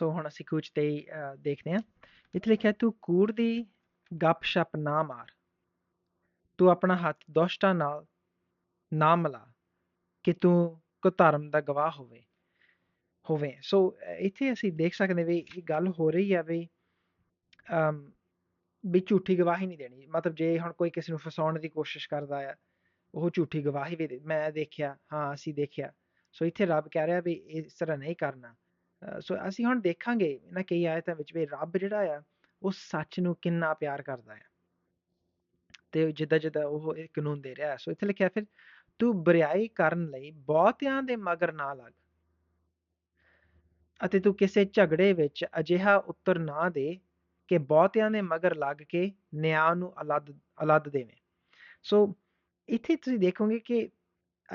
ਸੋ ਹੁਣ ਅਸੀਂ ਕੁਝ ਤੇ ਦੇਖਦੇ ਹਾਂ। ਇੱਥੇ ਲਿਖਿਆ, ਤੂੰ ਕੂੜ ਦੀ ਗੱਪ-ਸ਼ਪ ਨਾ ਮਾਰ। ਤੂੰ ਆਪਣਾ ਹੱਥ ਦੁਸ਼ਟਾਂ ਨਾਲ ਨਾ ਮਿਲਾ ਕਿ ਤੂੰ ਕੁਧਰਮ ਦਾ ਗਵਾਹ ਹੋਵੇ ਹੋਵੇ। ਸੋ ਇੱਥੇ ਅਸੀਂ ਦੇਖ ਸਕਦੇ ਵੀ ਇਹ ਗੱਲ ਹੋ ਰਹੀ ਹੈ ਵੀ, ਅਮ, ਵੀ ਝੂਠੀ ਗਵਾਹੀ ਨਹੀਂ ਦੇਣੀ। ਮਤਲਬ ਜੇ ਹੁਣ ਕੋਈ ਕਿਸੇ ਨੂੰ ਫਸਾਉਣ ਦੀ ਕੋਸ਼ਿਸ਼ ਕਰਦਾ ਆ, ਉਹ ਝੂਠੀ ਗਵਾਹੀ ਵੀ ਮੈਂ ਦੇਖਿਆ, ਹਾਂ, ਅਸੀਂ ਦੇਖਿਆ। ਸੋ ਇੱਥੇ ਰੱਬ ਕਹਿ ਰਿਹਾ ਵੀ ਇਸ ਤਰ੍ਹਾਂ ਨਹੀਂ ਕਰਨਾ। ਸੋ ਅਸੀਂ ਹੁਣ ਦੇਖਾਂਗੇ ਨਾ ਕਈ ਆਇਤਾਂ ਵਿੱਚ ਵੀ ਰੱਬ ਜਿਹੜਾ ਆ, ਉਹ ਸੱਚ ਨੂੰ ਕਿੰਨਾ ਪਿਆਰ ਕਰਦਾ ਹੈ ਤੇ ਜਿੱਦਾਂ ਜਿੱਦਾਂ ਉਹ ਇਹ ਕਾਨੂੰਨ ਦੇ ਰਿਹਾ। ਸੋ ਇੱਥੇ ਲਿਖਿਆ ਫਿਰ, ਤੂੰ ਬੁਰਾਈ ਕਰਨ ਲਈ ਬਹੁਤਿਆਂ ਦੇ ਮਗਰ ਨਾ ਲੱਗ। ਅਤੇ ਤੂੰ ਕਿਸੇ ਝਗੜੇ ਵਿੱਚ ਅਜਿਹਾ ਉੱਤਰ ਨਾ ਦੇ ਕਿ ਬਹੁਤਿਆਂ ਦੇ ਮਗਰ ਲੱਗ ਕੇ ਨਿਆਂ ਨੂੰ ਅਲੱਦ ਅਲੱਦ ਦੇਵੇਂ। ਸੋ ਇੱਥੇ ਤੁਸੀਂ ਦੇਖੋਗੇ ਕਿ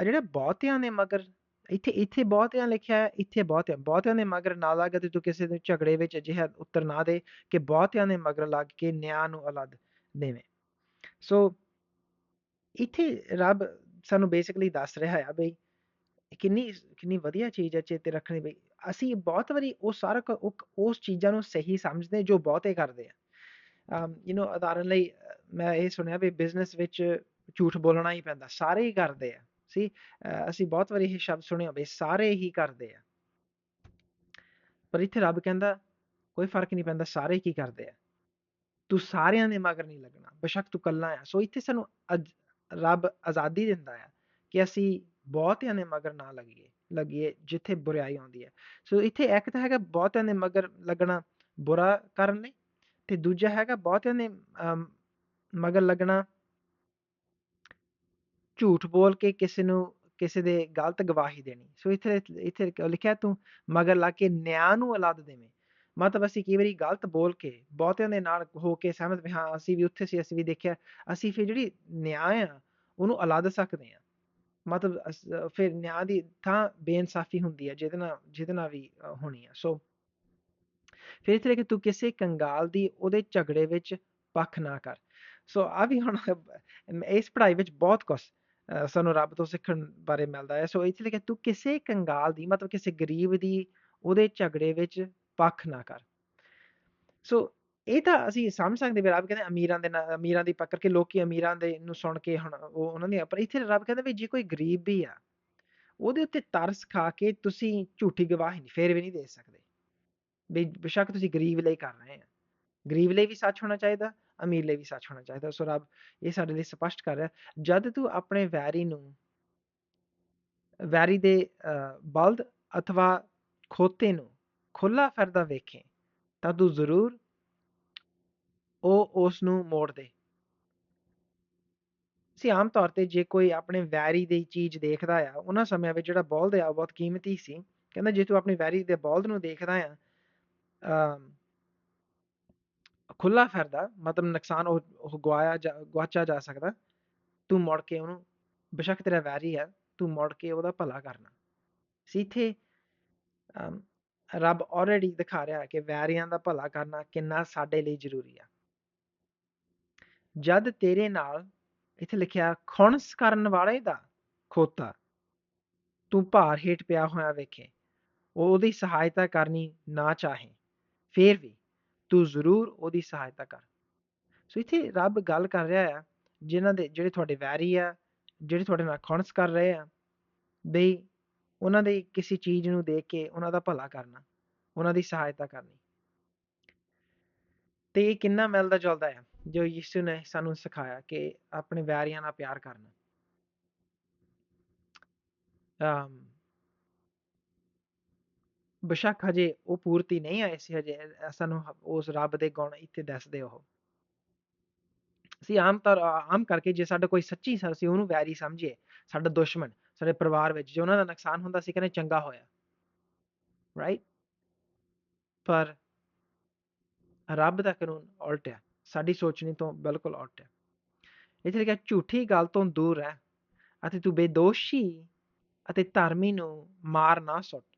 ਜਿਹੜਾ ਬਹੁਤਿਆਂ ਦੇ ਮਗਰ ਇੱਥੇ ਇੱਥੇ ਬਹੁਤਿਆਂ ਲਿਖਿਆ ਹੈ, ਇੱਥੇ ਬਹੁਤਿਆਂ ਬਹੁਤਿਆਂ ਦੇ ਮਗਰ ਨਾ ਲੱਗ ਤੇ ਤੂੰ ਕਿਸੇ ਦੇ ਝਗੜੇ ਵਿੱਚ ਅਜਿਹਾ ਉੱਤਰ ਨਾ ਦੇ ਕਿ ਬਹੁਤਿਆਂ ਦੇ ਮਗਰ ਲੱਗ ਕੇ ਨਿਆਂ ਨੂੰ ਅਲੱਦ ਦੇਵੇਂ। ਸੋ ਇੱਥੇ ਰੱਬ ਸਾਨੂੰ ਬੇਸਿਕਲੀ ਦੱਸ ਰਿਹਾ ਹੈ ਬਈ ਕਿੰਨੀ ਕਿੰਨੀ ਵਧੀਆ ਚੀਜ਼ ਹੈ ਚੇਤੇ ਰੱਖਣੀ ਬਈ। ਅਸੀਂ ਬਹੁਤ ਵਾਰੀ ਉਹ ਸਾਰਾ ਉਸ ਚੀਜ਼ਾਂ ਨੂੰ ਸਹੀ ਸਮਝਦੇ ਜੋ ਬਹੁਤੇ ਕਰਦੇ ਆ। ਯੂ نو ਉਦਾਹਰਨ ਲਈ ਮੈਂ ਇਹ ਸੁਣਿਆ ਵੀ ਬਿਜ਼ਨਸ ਵਿੱਚ ਝੂਠ ਬੋਲਣਾ ਹੀ ਪੈਂਦਾ, ਸਾਰੇ ਹੀ ਕਰਦੇ ਆ। ਸੀ ਅਸੀਂ ਬਹੁਤ ਵਾਰੀ ਇਹ ਸ਼ਬਦ ਸੁਣਿਆ ਬਈ ਸਾਰੇ ਹੀ ਕਰਦੇ ਆ। ਪਰ ਇੱਥੇ ਰੱਬ ਕਹਿੰਦਾ, ਕੋਈ ਫ਼ਰਕ ਨਹੀਂ ਪੈਂਦਾ, ਸਾਰੇ ਕੀ ਕਰਦੇ ਆ। ਤੂੰ ਸਾਰਿਆਂ ਦੇ ਮਗਰ ਨਹੀਂ ਲੱਗਣਾ, ਬੇਸ਼ੱਕ ਤੂੰ ਕੱਲਾ ਆ। ਸੋ ਇੱਥੇ ਸਾਨੂੰ ਰੱਬ ਆਜ਼ਾਦੀ ਦਿੰਦਾ ਆ ਕਿ ਅਸੀਂ ਬਹੁਤਿਆਂ ਦੇ ਮਗਰ ਨਾ ਲੱਗੀਏ ਲੱਗੀਏ ਜਿੱਥੇ ਬੁਰਾਈ ਆਉਂਦੀ ਹੈ ਸੋ ਇੱਥੇ ਇੱਕ ਤਾਂ ਹੈਗਾ ਬਹੁਤਿਆਂ ਦੇ ਮਗਰ ਲੱਗਣਾ ਬੁਰਾ ਕਰਨ ਲਈ ਤੇ ਦੂਜਾ ਹੈਗਾ ਬਹੁਤਿਆਂ ਦੇ ਮਗਰ ਲੱਗਣਾ ਝੂਠ ਬੋਲ ਕੇ ਕਿਸੇ ਨੂੰ ਕਿਸੇ ਦੇ ਗਲਤ ਗਵਾਹੀ ਦੇਣੀ ਸੋ ਇੱਥੇ ਇੱਥੇ ਲਿਖਿਆ ਤੂੰ ਮਗਰ ਲਾ ਕੇ ਨਿਆਂ ਨੂੰ ਔਲਾਦ ਦੇਵੇਂ ਮਤਲਬ ਅਸੀਂ ਕਈ ਵਾਰੀ ਗਲਤ ਬੋਲ ਕੇ ਬਹੁਤਿਆਂ ਦੇ ਨਾਲ ਹੋ ਕੇ ਸਹਿਮਤ ਵੀ ਹਾਂ ਅਸੀਂ ਵੀ ਉੱਥੇ ਸੀ ਅਸੀਂ ਵੀ ਦੇਖਿਆ ਅਸੀਂ ਫਿਰ ਜਿਹੜੀ ਨਿਆਂ ਆ ਉਹਨੂੰ ਅਲੱਦ ਸਕਦੇ ਆ ਮਤਲਬ ਫਿਰ ਨਿਆਂ ਦੀ ਥਾਂ ਬੇਇਨਸਾਫੀ ਹੁੰਦੀ ਹੈ ਜਿਹਦੇ ਨਾਲ ਜਿਹਦੇ ਨਾਲ ਵੀ ਹੋਣੀ ਆ ਸੋ ਫਿਰ ਇੱਥੇ ਕਿ ਤੂੰ ਕਿਸੇ ਕੰਗਾਲ ਦੀ ਉਹਦੇ ਝਗੜੇ ਵਿੱਚ ਪੱਖ ਨਾ ਕਰ ਸੋ ਆ ਵੀ ਹੁਣ ਇਸ ਪੜ੍ਹਾਈ ਵਿੱਚ ਬਹੁਤ ਕੁਝ ਸਾਨੂੰ ਰੱਬ ਤੋਂ ਸਿੱਖਣ ਬਾਰੇ ਮਿਲਦਾ ਹੈ। ਸੋ ਇੱਥੇ ਲਿਖਿਆ ਤੂੰ ਕਿਸੇ ਕੰਗਾਲ ਦੀ, ਮਤਲਬ ਕਿਸੇ ਗਰੀਬ ਦੀ, ਉਹਦੇ ਝਗੜੇ ਵਿੱਚ ਪੱਖ ਨਾ ਕਰ। ਸੋ ਇਹ ਤਾਂ ਅਸੀਂ ਸਮਝ ਸਕਦੇ ਵੀ ਰੱਬ ਕਹਿੰਦੇ ਅਮੀਰਾਂ ਦੇ ਨਾਲ, ਅਮੀਰਾਂ ਦੀ ਪਕੜ ਕੇ ਲੋਕੀ ਅਮੀਰਾਂ ਦੇ ਨੂੰ ਸੁਣ ਕੇ ਹੁਣ ਉਹ ਉਹਨਾਂ ਦੀ ਪਰ ਇੱਥੇ ਰੱਬ ਕਹਿੰਦਾ ਵੀ ਜੇ ਕੋਈ ਗਰੀਬ ਵੀ ਆ, ਉਹਦੇ ਉੱਤੇ ਤਰਸ ਖਾ ਕੇ ਤੁਸੀਂ ਝੂਠੀ ਗਵਾਹੀ ਨਹੀਂ, ਫੇਰ ਵੀ ਨਹੀਂ ਦੇ ਸਕਦੇ। ਵੀ ਬੇਸ਼ੱਕ ਤੁਸੀਂ ਗਰੀਬ ਲਈ ਕਰ ਰਹੇ ਆ। ਗਰੀਬ ਲਈ ਵੀ ਸੱਚ ਹੋਣਾ ਚਾਹੀਦਾ ਅਮੀਰ ਲਈ ਵੀ ਸੱਚ ਹੋਣਾ ਚਾਹੀਦਾ। ਸੋ ਰੱਬ ਇਹ ਸਾਡੇ ਲਈ ਸਪਸ਼ਟ ਕਰ ਰਿਹਾ ਜਦ ਤੂੰ ਆਪਣੇ ਵੈਰੀ ਨੂੰ ਵੈਰੀ ਦੇ ਬਲਦ ਅਥਵਾ ਖੋਤੇ ਨੂੰ ਖੁੱਲਾ ਫਿਰਦਾ ਵੇਖੇ, ਤਾਂ ਤੂੰ ਜ਼ਰੂਰ ਉਹ ਉਸ ਨੂੰ ਮੋੜ ਦੇ। ਸੀ ਆਮ ਤੌਰ ਤੇ ਜੇ ਕੋਈ ਆਪਣੇ ਵੈਰੀ ਦੀ ਚੀਜ਼ ਦੇਖਦਾ ਆ, ਉਹਨਾਂ ਸਮਿਆਂ ਵਿੱਚ ਜਿਹੜਾ ਬਲਦ ਆ ਬਹੁਤ ਕੀਮਤੀ ਸੀ। ਕਹਿੰਦਾ, ਜੇ ਤੂੰ ਆਪਣੀ ਵੈਰੀ ਦੇ ਬਲਦ ਨੂੰ ਦੇਖਦਾ ਆ ਖੁੱਲਾ ਫਿਰਦਾ, ਮਤਲਬ ਨੁਕਸਾਨ ਉਹ ਗਵਾਇਆ ਗਵਾਚਾ ਜਾ ਸਕਦਾ। ਤੂੰ ਮੁੜ ਕੇ ਉਹਨੂੰ, ਬੇਸ਼ੱਕ ਤੇਰਾ ਵੈਰੀ ਹੈ ਤੂੰ ਮੁੜ ਕੇ ਉਹਦਾ ਭਲਾ ਕਰਨਾ। ਸੀ ਰੱਬ ਆਲਰੇਡੀ ਦਿਖਾ ਰਿਹਾ ਕਿ ਵੈਰੀਆਂ ਦਾ ਭਲਾ ਕਰਨਾ ਕਿੰਨਾ ਸਾਡੇ ਲਈ ਜ਼ਰੂਰੀ ਆ। ਜਦ ਤੇਰੇ ਨਾਲ ਇੱਥੇ ਲਿਖਿਆ, ਖੁਣਸ ਕਰਨ ਵਾਲੇ ਦਾ ਖੋਤਾ, ਤੂੰ ਭਾਰ ਹੇਠ ਪਿਆ ਹੋਇਆ ਵੇਖੇ, ਉਹ ਉਹਦੀ ਸਹਾਇਤਾ ਕਰਨੀ ਨਾ ਚਾਹੇ, ਫੇਰ ਵੀ ਤੂੰ ਜ਼ਰੂਰ ਉਹਦੀ ਸਹਾਇਤਾ ਕਰ। ਸੋ ਇੱਥੇ ਰੱਬ ਗੱਲ ਕਰ ਰਿਹਾ ਆ, ਜਿਨ੍ਹਾਂ ਦੇ ਜਿਹੜੇ ਤੁਹਾਡੇ ਵੈਰੀ ਆ, ਜਿਹੜੇ ਤੁਹਾਡੇ ਨਾਲ ਖੁਣਸ ਕਰ ਰਹੇ ਆ, ਬਈ ਉਹਨਾਂ ਦੇ ਕਿਸੇ ਚੀਜ਼ ਨੂੰ ਦੇਖ ਕੇ ਉਹਨਾਂ ਦਾ ਭਲਾ ਕਰਨਾ, ਉਹਨਾਂ ਦੀ ਸਹਾਇਤਾ ਕਰਨੀ। ਤੇ ਇਹ ਕਿੰਨਾ ਮਿਲਦਾ ਜੁਲਦਾ ਹੈ ਜੋ ਯਿਸੂ ਨੇ ਸਾਨੂੰ ਸਿਖਾਇਆ ਕਿ ਆਪਣੇ ਵੈਰੀਆਂ ਨਾਲ ਪਿਆਰ ਕਰਨਾ। ਅਮ ਬੇਸ਼ੱਕ ਹਜੇ ਉਹ ਪੂਰਤੀ ਨਹੀਂ ਆਏ ਸੀ, ਹਜੇ ਸਾਨੂੰ ਉਸ ਰੱਬ ਦੇ ਗੁਣ ਇੱਥੇ ਦੱਸਦੇ ਉਹ। ਸੀ ਆਮ ਤੌਰ ਆਮ ਕਰਕੇ ਜੇ ਸਾਡਾ ਕੋਈ ਸੱਚੀ ਸੀ ਉਹਨੂੰ ਵੈਰੀ ਸਮਝੀਏ, ਸਾਡਾ ਦੁਸ਼ਮਣ, ਸਾਡੇ ਪਰਿਵਾਰ ਵਿੱਚ, ਜੇ ਉਹਨਾਂ ਦਾ ਨੁਕਸਾਨ ਹੁੰਦਾ ਸੀ, ਕਹਿੰਦੇ ਚੰਗਾ ਹੋਇਆ। ਰਾਈਟ ਪਰ ਰੱਬ ਦਾ ਕਾਨੂੰਨ ਉਲਟ ਹੈ ਸਾਡੀ ਸੋਚਣੀ ਤੋਂ ਬਿਲਕੁਲ ਉਲਟ ਹੈ ਇੱਥੇ ਲਿਖਿਆ, ਝੂਠੀ ਗੱਲ ਤੋਂ ਦੂਰ ਰਹਿ ਅਤੇ ਤੂੰ ਬੇਦੋਸ਼ੀ ਅਤੇ ਧਰਮੀ ਨੂੰ ਮਾਰ ਨਾ ਸੁੱਟ।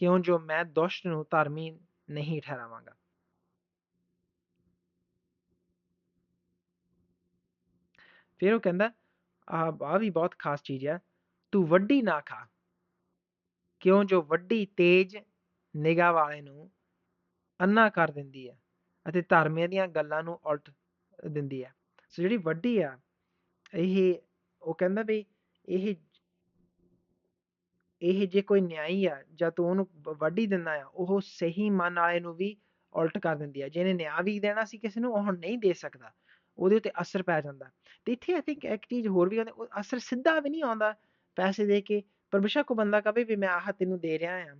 ਕਿਉਂ ਜੋ ਮੈਂ ਦੁਸ਼ਟ ਨੂੰ ਧਰਮੀ ਨਹੀਂ ਠਹਿਰਾਵਾਂਗਾ ਫਿਰ ਉਹ ਕਹਿੰਦਾ ਆ ਵੀ ਬਹੁਤ ਖਾਸ ਚੀਜ਼ ਹੈ ਤੂੰ ਵੱਡੀ ਨਾ ਖਾ ਕਿਉਂ ਜੋ ਵੱਡੀ ਤੇਜ ਨਿਗਾਹ ਵਾਲੇ ਨੂੰ ਅੰਨਾ ਕਰ ਦਿੰਦੀ ਹੈ ਅਤੇ ਧਰਮੀਆਂ ਦੀਆਂ ਗੱਲਾਂ ਨੂੰ ਉਲਟ ਦਿੰਦੀ ਹੈ ਸੋ ਜਿਹੜੀ ਵੱਡੀ ਆ ਇਹ ਉਹ ਕਹਿੰਦਾ ਵੀ ਇਹ ਇਹ ਜੇ ਕੋਈ ਨਿਆਈ ਆ ਜਾਂ ਤੂੰ ਉਹਨੂੰ ਵੱਢੀ ਦਿੰਦਾ ਆ, ਉਹ ਸਹੀ ਮਨ ਵਾਲੇ ਨੂੰ ਵੀ ਉਲਟ ਕਰ ਦਿੰਦੀ ਆ। ਜਿਹਨੇ ਨਿਆਂ ਵੀ ਦੇਣਾ ਸੀ ਕਿਸੇ ਨੂੰ, ਉਹ ਹੁਣ ਨਹੀਂ ਦੇ ਸਕਦਾ। ਉਹਦੇ ਉੱਤੇ ਅਸਰ ਪੈ ਜਾਂਦਾ। ਤੇ ਇੱਥੇ ਆਈ ਥਿੰਕ ਇੱਕ ਚੀਜ਼ ਹੋਰ ਵੀ ਆਉਂਦੀ, ਉਹ ਅਸਰ ਸਿੱਧਾ ਵੀ ਨਹੀਂ ਆਉਂਦਾ ਪੈਸੇ ਦੇ ਕੇ। ਪਰ ਬੇਸ਼ੱਕ ਉਹ ਬੰਦਾ ਕਹੇ ਵੀ ਮੈਂ ਆਹ ਤੈਨੂੰ ਦੇ ਰਿਹਾ ਆ।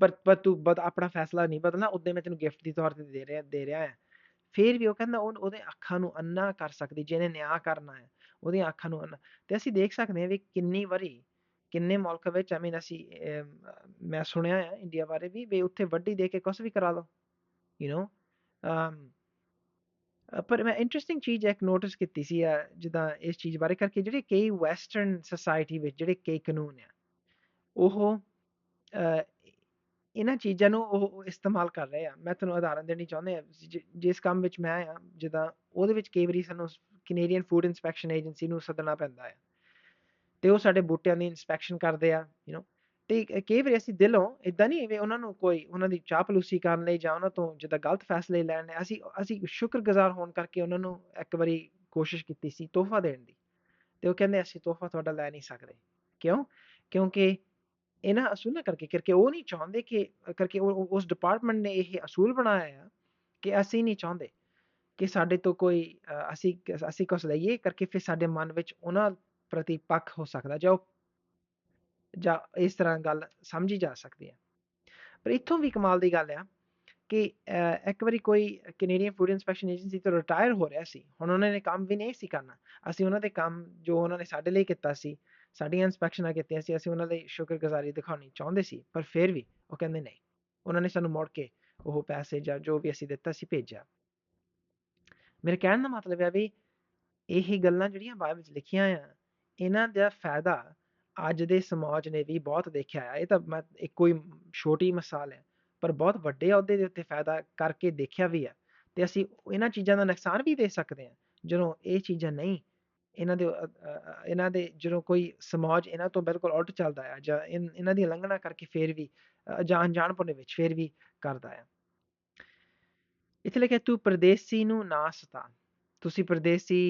ਪਰ ਪਰ ਤੂੰ ਬਦ ਆਪਣਾ ਫੈਸਲਾ ਨਹੀਂ ਬਦਲਣਾ ਉਦੋਂ ਮੈਂ ਤੈਨੂੰ ਗਿਫਟ ਦੀ ਤੌਰ ਤੇ ਦੇ ਰਿਹਾ ਦੇ ਰਿਹਾ ਆ। ਫਿਰ ਵੀ ਉਹ ਕਹਿੰਦਾ ਉਹ, ਉਹਦੇ ਅੱਖਾਂ ਨੂੰ ਅੰਨਾ ਕਰ ਸਕਦੀ, ਜਿਹਨੇ ਨਿਆਂ ਕਰਨਾ ਹੈ ਉਹਦੀਆਂ ਅੱਖਾਂ ਨੂੰ ਅੰਨਾ ਤੇ ਅਸੀਂ ਦੇਖ ਸਕਦੇ ਹਾਂ ਵੀ ਕਿੰਨੀ ਵਾਰੀ ਕਿੰਨੇ ਮੁਲਕ ਵਿੱਚ ਆਈ ਮੀਨ ਅਸੀਂ ਮੈਂ ਸੁਣਿਆ ਹੈ ਇੰਡੀਆ ਬਾਰੇ ਵੀ ਵੀ ਉੱਥੇ ਵੱਡੀ ਦੇ ਕੇ ਕੁਝ ਵੀ ਕਰਾ ਲਓ ਯੂ نو ਪਰ ਮੈਂ ਇੰਟਰਸਟਿੰਗ ਚੀਜ਼ ਇੱਕ ਨੋਟਿਸ ਕੀਤੀ ਸੀ ਜਿੱਦਾਂ ਇਸ ਚੀਜ਼ ਬਾਰੇ, ਕਰਕੇ ਜਿਹੜੇ ਕਈ ਵੈਸਟਰਨ ਸੋਸਾਇਟੀ ਵਿੱਚ ਜਿਹੜੇ ਕਈ ਕਾਨੂੰਨ ਆ, ਉਹ ਇਹਨਾਂ ਚੀਜ਼ਾਂ ਨੂੰ ਉਹ ਇਸਤੇਮਾਲ ਕਰ ਰਹੇ ਆ। ਮੈਂ ਤੁਹਾਨੂੰ ਉਦਾਹਰਨ ਦੇਣੀ ਚਾਹੁੰਦੇ ਆ ਜਿਸ ਕੰਮ ਵਿੱਚ ਮੈਂ ਆ, ਜਿੱਦਾਂ ਉਹਦੇ ਵਿੱਚ ਕਈ ਵਾਰੀ ਸਾਨੂੰ ਕੈਨੇਡੀਅਨ ਫੂਡ ਇਨਸਪੈਕਸ਼ਨ ਏਜੰਸੀ ਨੂੰ ਸੱਦਣਾ ਪੈਂਦਾ ਹੈ ਤੇ ਉਹ ਸਾਡੇ ਬੂਟਿਆਂ ਦੀ ਇਨਸਪੈਕਸ਼ਨ ਕਰਦੇ ਆ ਯੂ نو ਤੇ ਕਈ ਵਾਰੀ ਅਸੀਂ ਦਿਲੋਂ ਇਦਾਂ ਨਹੀਂ ਵੀ ਉਹਨਾਂ ਨੂੰ ਕੋਈ ਉਹਨਾਂ ਦੀ ਚਾਪਲੂਸੀ ਕਰਨ ਲਈ ਜਾਂ ਉਹਨਾਂ ਤੋਂ ਜਿੱਦਾਂ ਗਲਤ ਫੈਸਲੇ ਲੈਣ ਲਈ ਅਸੀਂ ਅਸੀਂ ਸ਼ੁਕਰਗੁਜ਼ਾਰ ਹੋਣ ਕਰਕੇ ਉਹਨਾਂ ਨੂੰ ਇੱਕ ਵਾਰੀ ਕੋਸ਼ਿਸ਼ ਕੀਤੀ ਸੀ ਤੋਹਫਾ ਦੇਣ ਦੀ ਤੇ ਉਹ ਕਹਿੰਦੇ ਅਸੀਂ ਤੋਹਫਾ ਤੁਹਾਡਾ ਲੈ ਨਹੀਂ ਸਕਦੇ। ਕਿਉਂ? ਕਿਉਂਕਿ ਇਹਨਾਂ ਅਸੂਲਾਂ ਕਰਕੇ ਕਰਕੇ ਉਹ ਨਹੀਂ ਚਾਹੁੰਦੇ ਕਿ, ਕਰਕੇ ਉਸ ਡਿਪਾਰਟਮੈਂਟ ਨੇ ਇਹ ਅਸੂਲ ਬਣਾਇਆ ਹੈ ਕਿ ਅਸੀਂ ਨਹੀਂ ਚਾਹੁੰਦੇ ਕਿ ਸਾਡੇ ਤੋਂ ਕੋਈ ਅਸੀਂ ਅਸੀਂ ਕੁਝ ਲਈਏ ਕਰਕੇ ਫਿਰ ਸਾਡੇ ਮਨ ਵਿੱਚ ਉਹਨਾਂ ਪ੍ਰਤੀ ਪੱਖ ਹੋ ਸਕਦਾ ਜਾਂ ਜਾਂ ਇਸ ਤਰ੍ਹਾਂ ਗੱਲ ਸਮਝੀ ਜਾ ਸਕਦੀ ਹੈ। ਪਰ ਇੱਥੋਂ ਵੀ ਕਮਾਲ ਦੀ ਗੱਲ ਆ ਕਿ ਇੱਕ ਵਾਰੀ ਕੋਈ ਕੈਨੇਡੀਅਨ ਫੂਡ ਇਨਸਪੈਕਸ਼ਨ ਏਜੰਸੀ ਤੋਂ ਰਿਟਾਇਰ ਹੋ ਰਿਹਾ ਸੀ, ਹੁਣ ਉਹਨਾਂ ਨੇ ਕੰਮ ਵੀ ਨਹੀਂ ਸੀ ਕਰਨਾ। ਅਸੀਂ ਉਹਨਾਂ ਦੇ ਕੰਮ ਜੋ ਉਹਨਾਂ ਨੇ ਸਾਡੇ ਲਈ ਕੀਤਾ ਸੀ, ਸਾਡੀਆਂ ਇਨਸਪੈਕਸ਼ਨਾਂ ਕੀਤੀਆਂ ਸੀ, ਅਸੀਂ ਉਹਨਾਂ ਲਈ ਸ਼ੁਕਰਗੁਜ਼ਾਰੀ ਦਿਖਾਉਣੀ ਚਾਹੁੰਦੇ ਸੀ, ਪਰ ਫਿਰ ਵੀ ਉਹ ਕਹਿੰਦੇ ਨਹੀਂ। ਉਹਨਾਂ ਨੇ ਸਾਨੂੰ ਮੋੜ ਕੇ ਉਹ ਪੈਸੇ ਜਾਂ ਜੋ ਵੀ ਅਸੀਂ ਦਿੱਤਾ ਸੀ ਭੇਜਿਆ। ਮੇਰੇ ਕਹਿਣ ਦਾ ਮਤਲਬ ਹੈ ਵੀ ਇਹ ਗੱਲਾਂ ਜਿਹੜੀਆਂ ਬਾਈਬਲ ਵਿੱਚ ਲਿਖੀਆਂ ਆ ਇਹਨਾਂ ਦਾ ਫਾਇਦਾ ਅੱਜ ਦੇ ਸਮਾਜ ਨੇ ਵੀ ਬਹੁਤ ਦੇਖਿਆ ਹੈ। ਇਹ ਤਾਂ ਮੈਂ ਇੱਕੋ ਹੀ ਛੋਟੀ ਮਿਸਾਲ ਹੈ, ਪਰ ਬਹੁਤ ਵੱਡੇ ਅਹੁਦੇ ਦੇ ਉੱਤੇ ਫਾਇਦਾ ਕਰਕੇ ਦੇਖਿਆ ਵੀ ਹੈ ਤੇ ਅਸੀਂ ਇਹਨਾਂ ਚੀਜ਼ਾਂ ਦਾ ਨੁਕਸਾਨ ਵੀ ਦੇ ਸਕਦੇ ਹਾਂ। ਜਦੋਂ ਇਹ ਚੀਜ਼ਾਂ ਨਹੀਂ, ਇਹਨਾਂ ਦੇ ਇਹਨਾਂ ਦੇ ਜਦੋਂ ਕੋਈ ਸਮਾਜ ਇਹਨਾਂ ਤੋਂ ਬਿਲਕੁਲ ਉਲਟ ਚੱਲਦਾ ਹੈ ਜਾਂ ਇਹਨਾਂ ਦੀ ਉਲੰਘਣਾ ਕਰਕੇ ਫੇਰ ਵੀ ਜਾਣ ਜਾਣਪੁਣੇ ਵਿੱਚ ਫੇਰ ਵੀ ਕਰਦਾ ਹੈ। ਇੱਥੇ ਲਿਖਿਆ ਤੂੰ ਪਰਦੇਸੀ ਨੂੰ ਨਾ ਸਤਾ। ਤੁਸੀਂ ਪਰਦੇਸੀ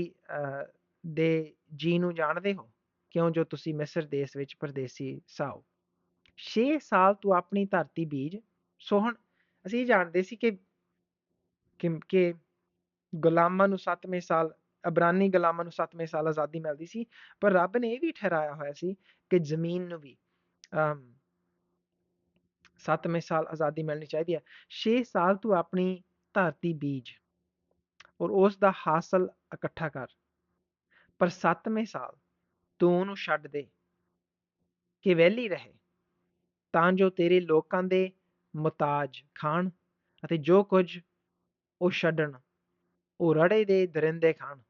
ਦੇ ਜੀ ਨੂੰ ਜਾਣਦੇ ਹੋ? ਕਿਉਂ ਜੋ ਤੁਸੀਂ ਮਿਸਰ ਦੇਸ਼ ਵਿੱਚ ਪਰਦੇਸੀ ਸਾਓ 6 ਸਾਲ ਤੂੰ ਆਪਣੀ ਧਰਤੀ ਬੀਜ, ਸੋ ਹੁਣ ਅਸੀਂ ਜਾਣਦੇ ਸੀ ਕਿ ਕਿ ਗੁਲਾਮਾਂ ਨੂੰ 7ਵੇਂ ਸਾਲ, ਅਬਰਾਨੀ ਗੁਲਾਮਾਂ ਨੂੰ 7ਵੇਂ ਸਾਲ ਆਜ਼ਾਦੀ ਮਿਲਦੀ ਸੀ, ਪਰ ਰੱਬ ਨੇ ਇਹ ਵੀ ਠਹਿਰਾਇਆ ਹੋਇਆ ਸੀ ਕਿ ਜ਼ਮੀਨ ਨੂੰ ਵੀ, ਅਮ 7ਵੇਂ ਸਾਲ ਆਜ਼ਾਦੀ ਮਿਲਣੀ ਚਾਹੀਦੀ ਹੈ। 6 ਸਾਲ ਤੂੰ ਆਪਣੀ ਧਰਤੀ ਬੀਜ ਔਰ ਉਸ ਦਾ ਹਾਸਲ ਇਕੱਠਾ ਕਰ। ਪਰ ਸੱਤਵੇਂ ਸਾਲ ਤੂੰ ਉਹਨੂੰ ਛੱਡ ਦੇ ਕਿ ਵੈਲੀ ਰਹੇ। ਤਾਂ ਜੋ ਤੇਰੇ ਲੋਕਾਂ ਦੇ ਮੁਤਾਜ ਖਾਣ ਅਤੇ ਜੋ ਕੁਝ ਉਹ ਛੱਡਣ, ਉਹ ਰੜੇ ਦੇ ਦਰਿੰਦੇ ਖਾਣ।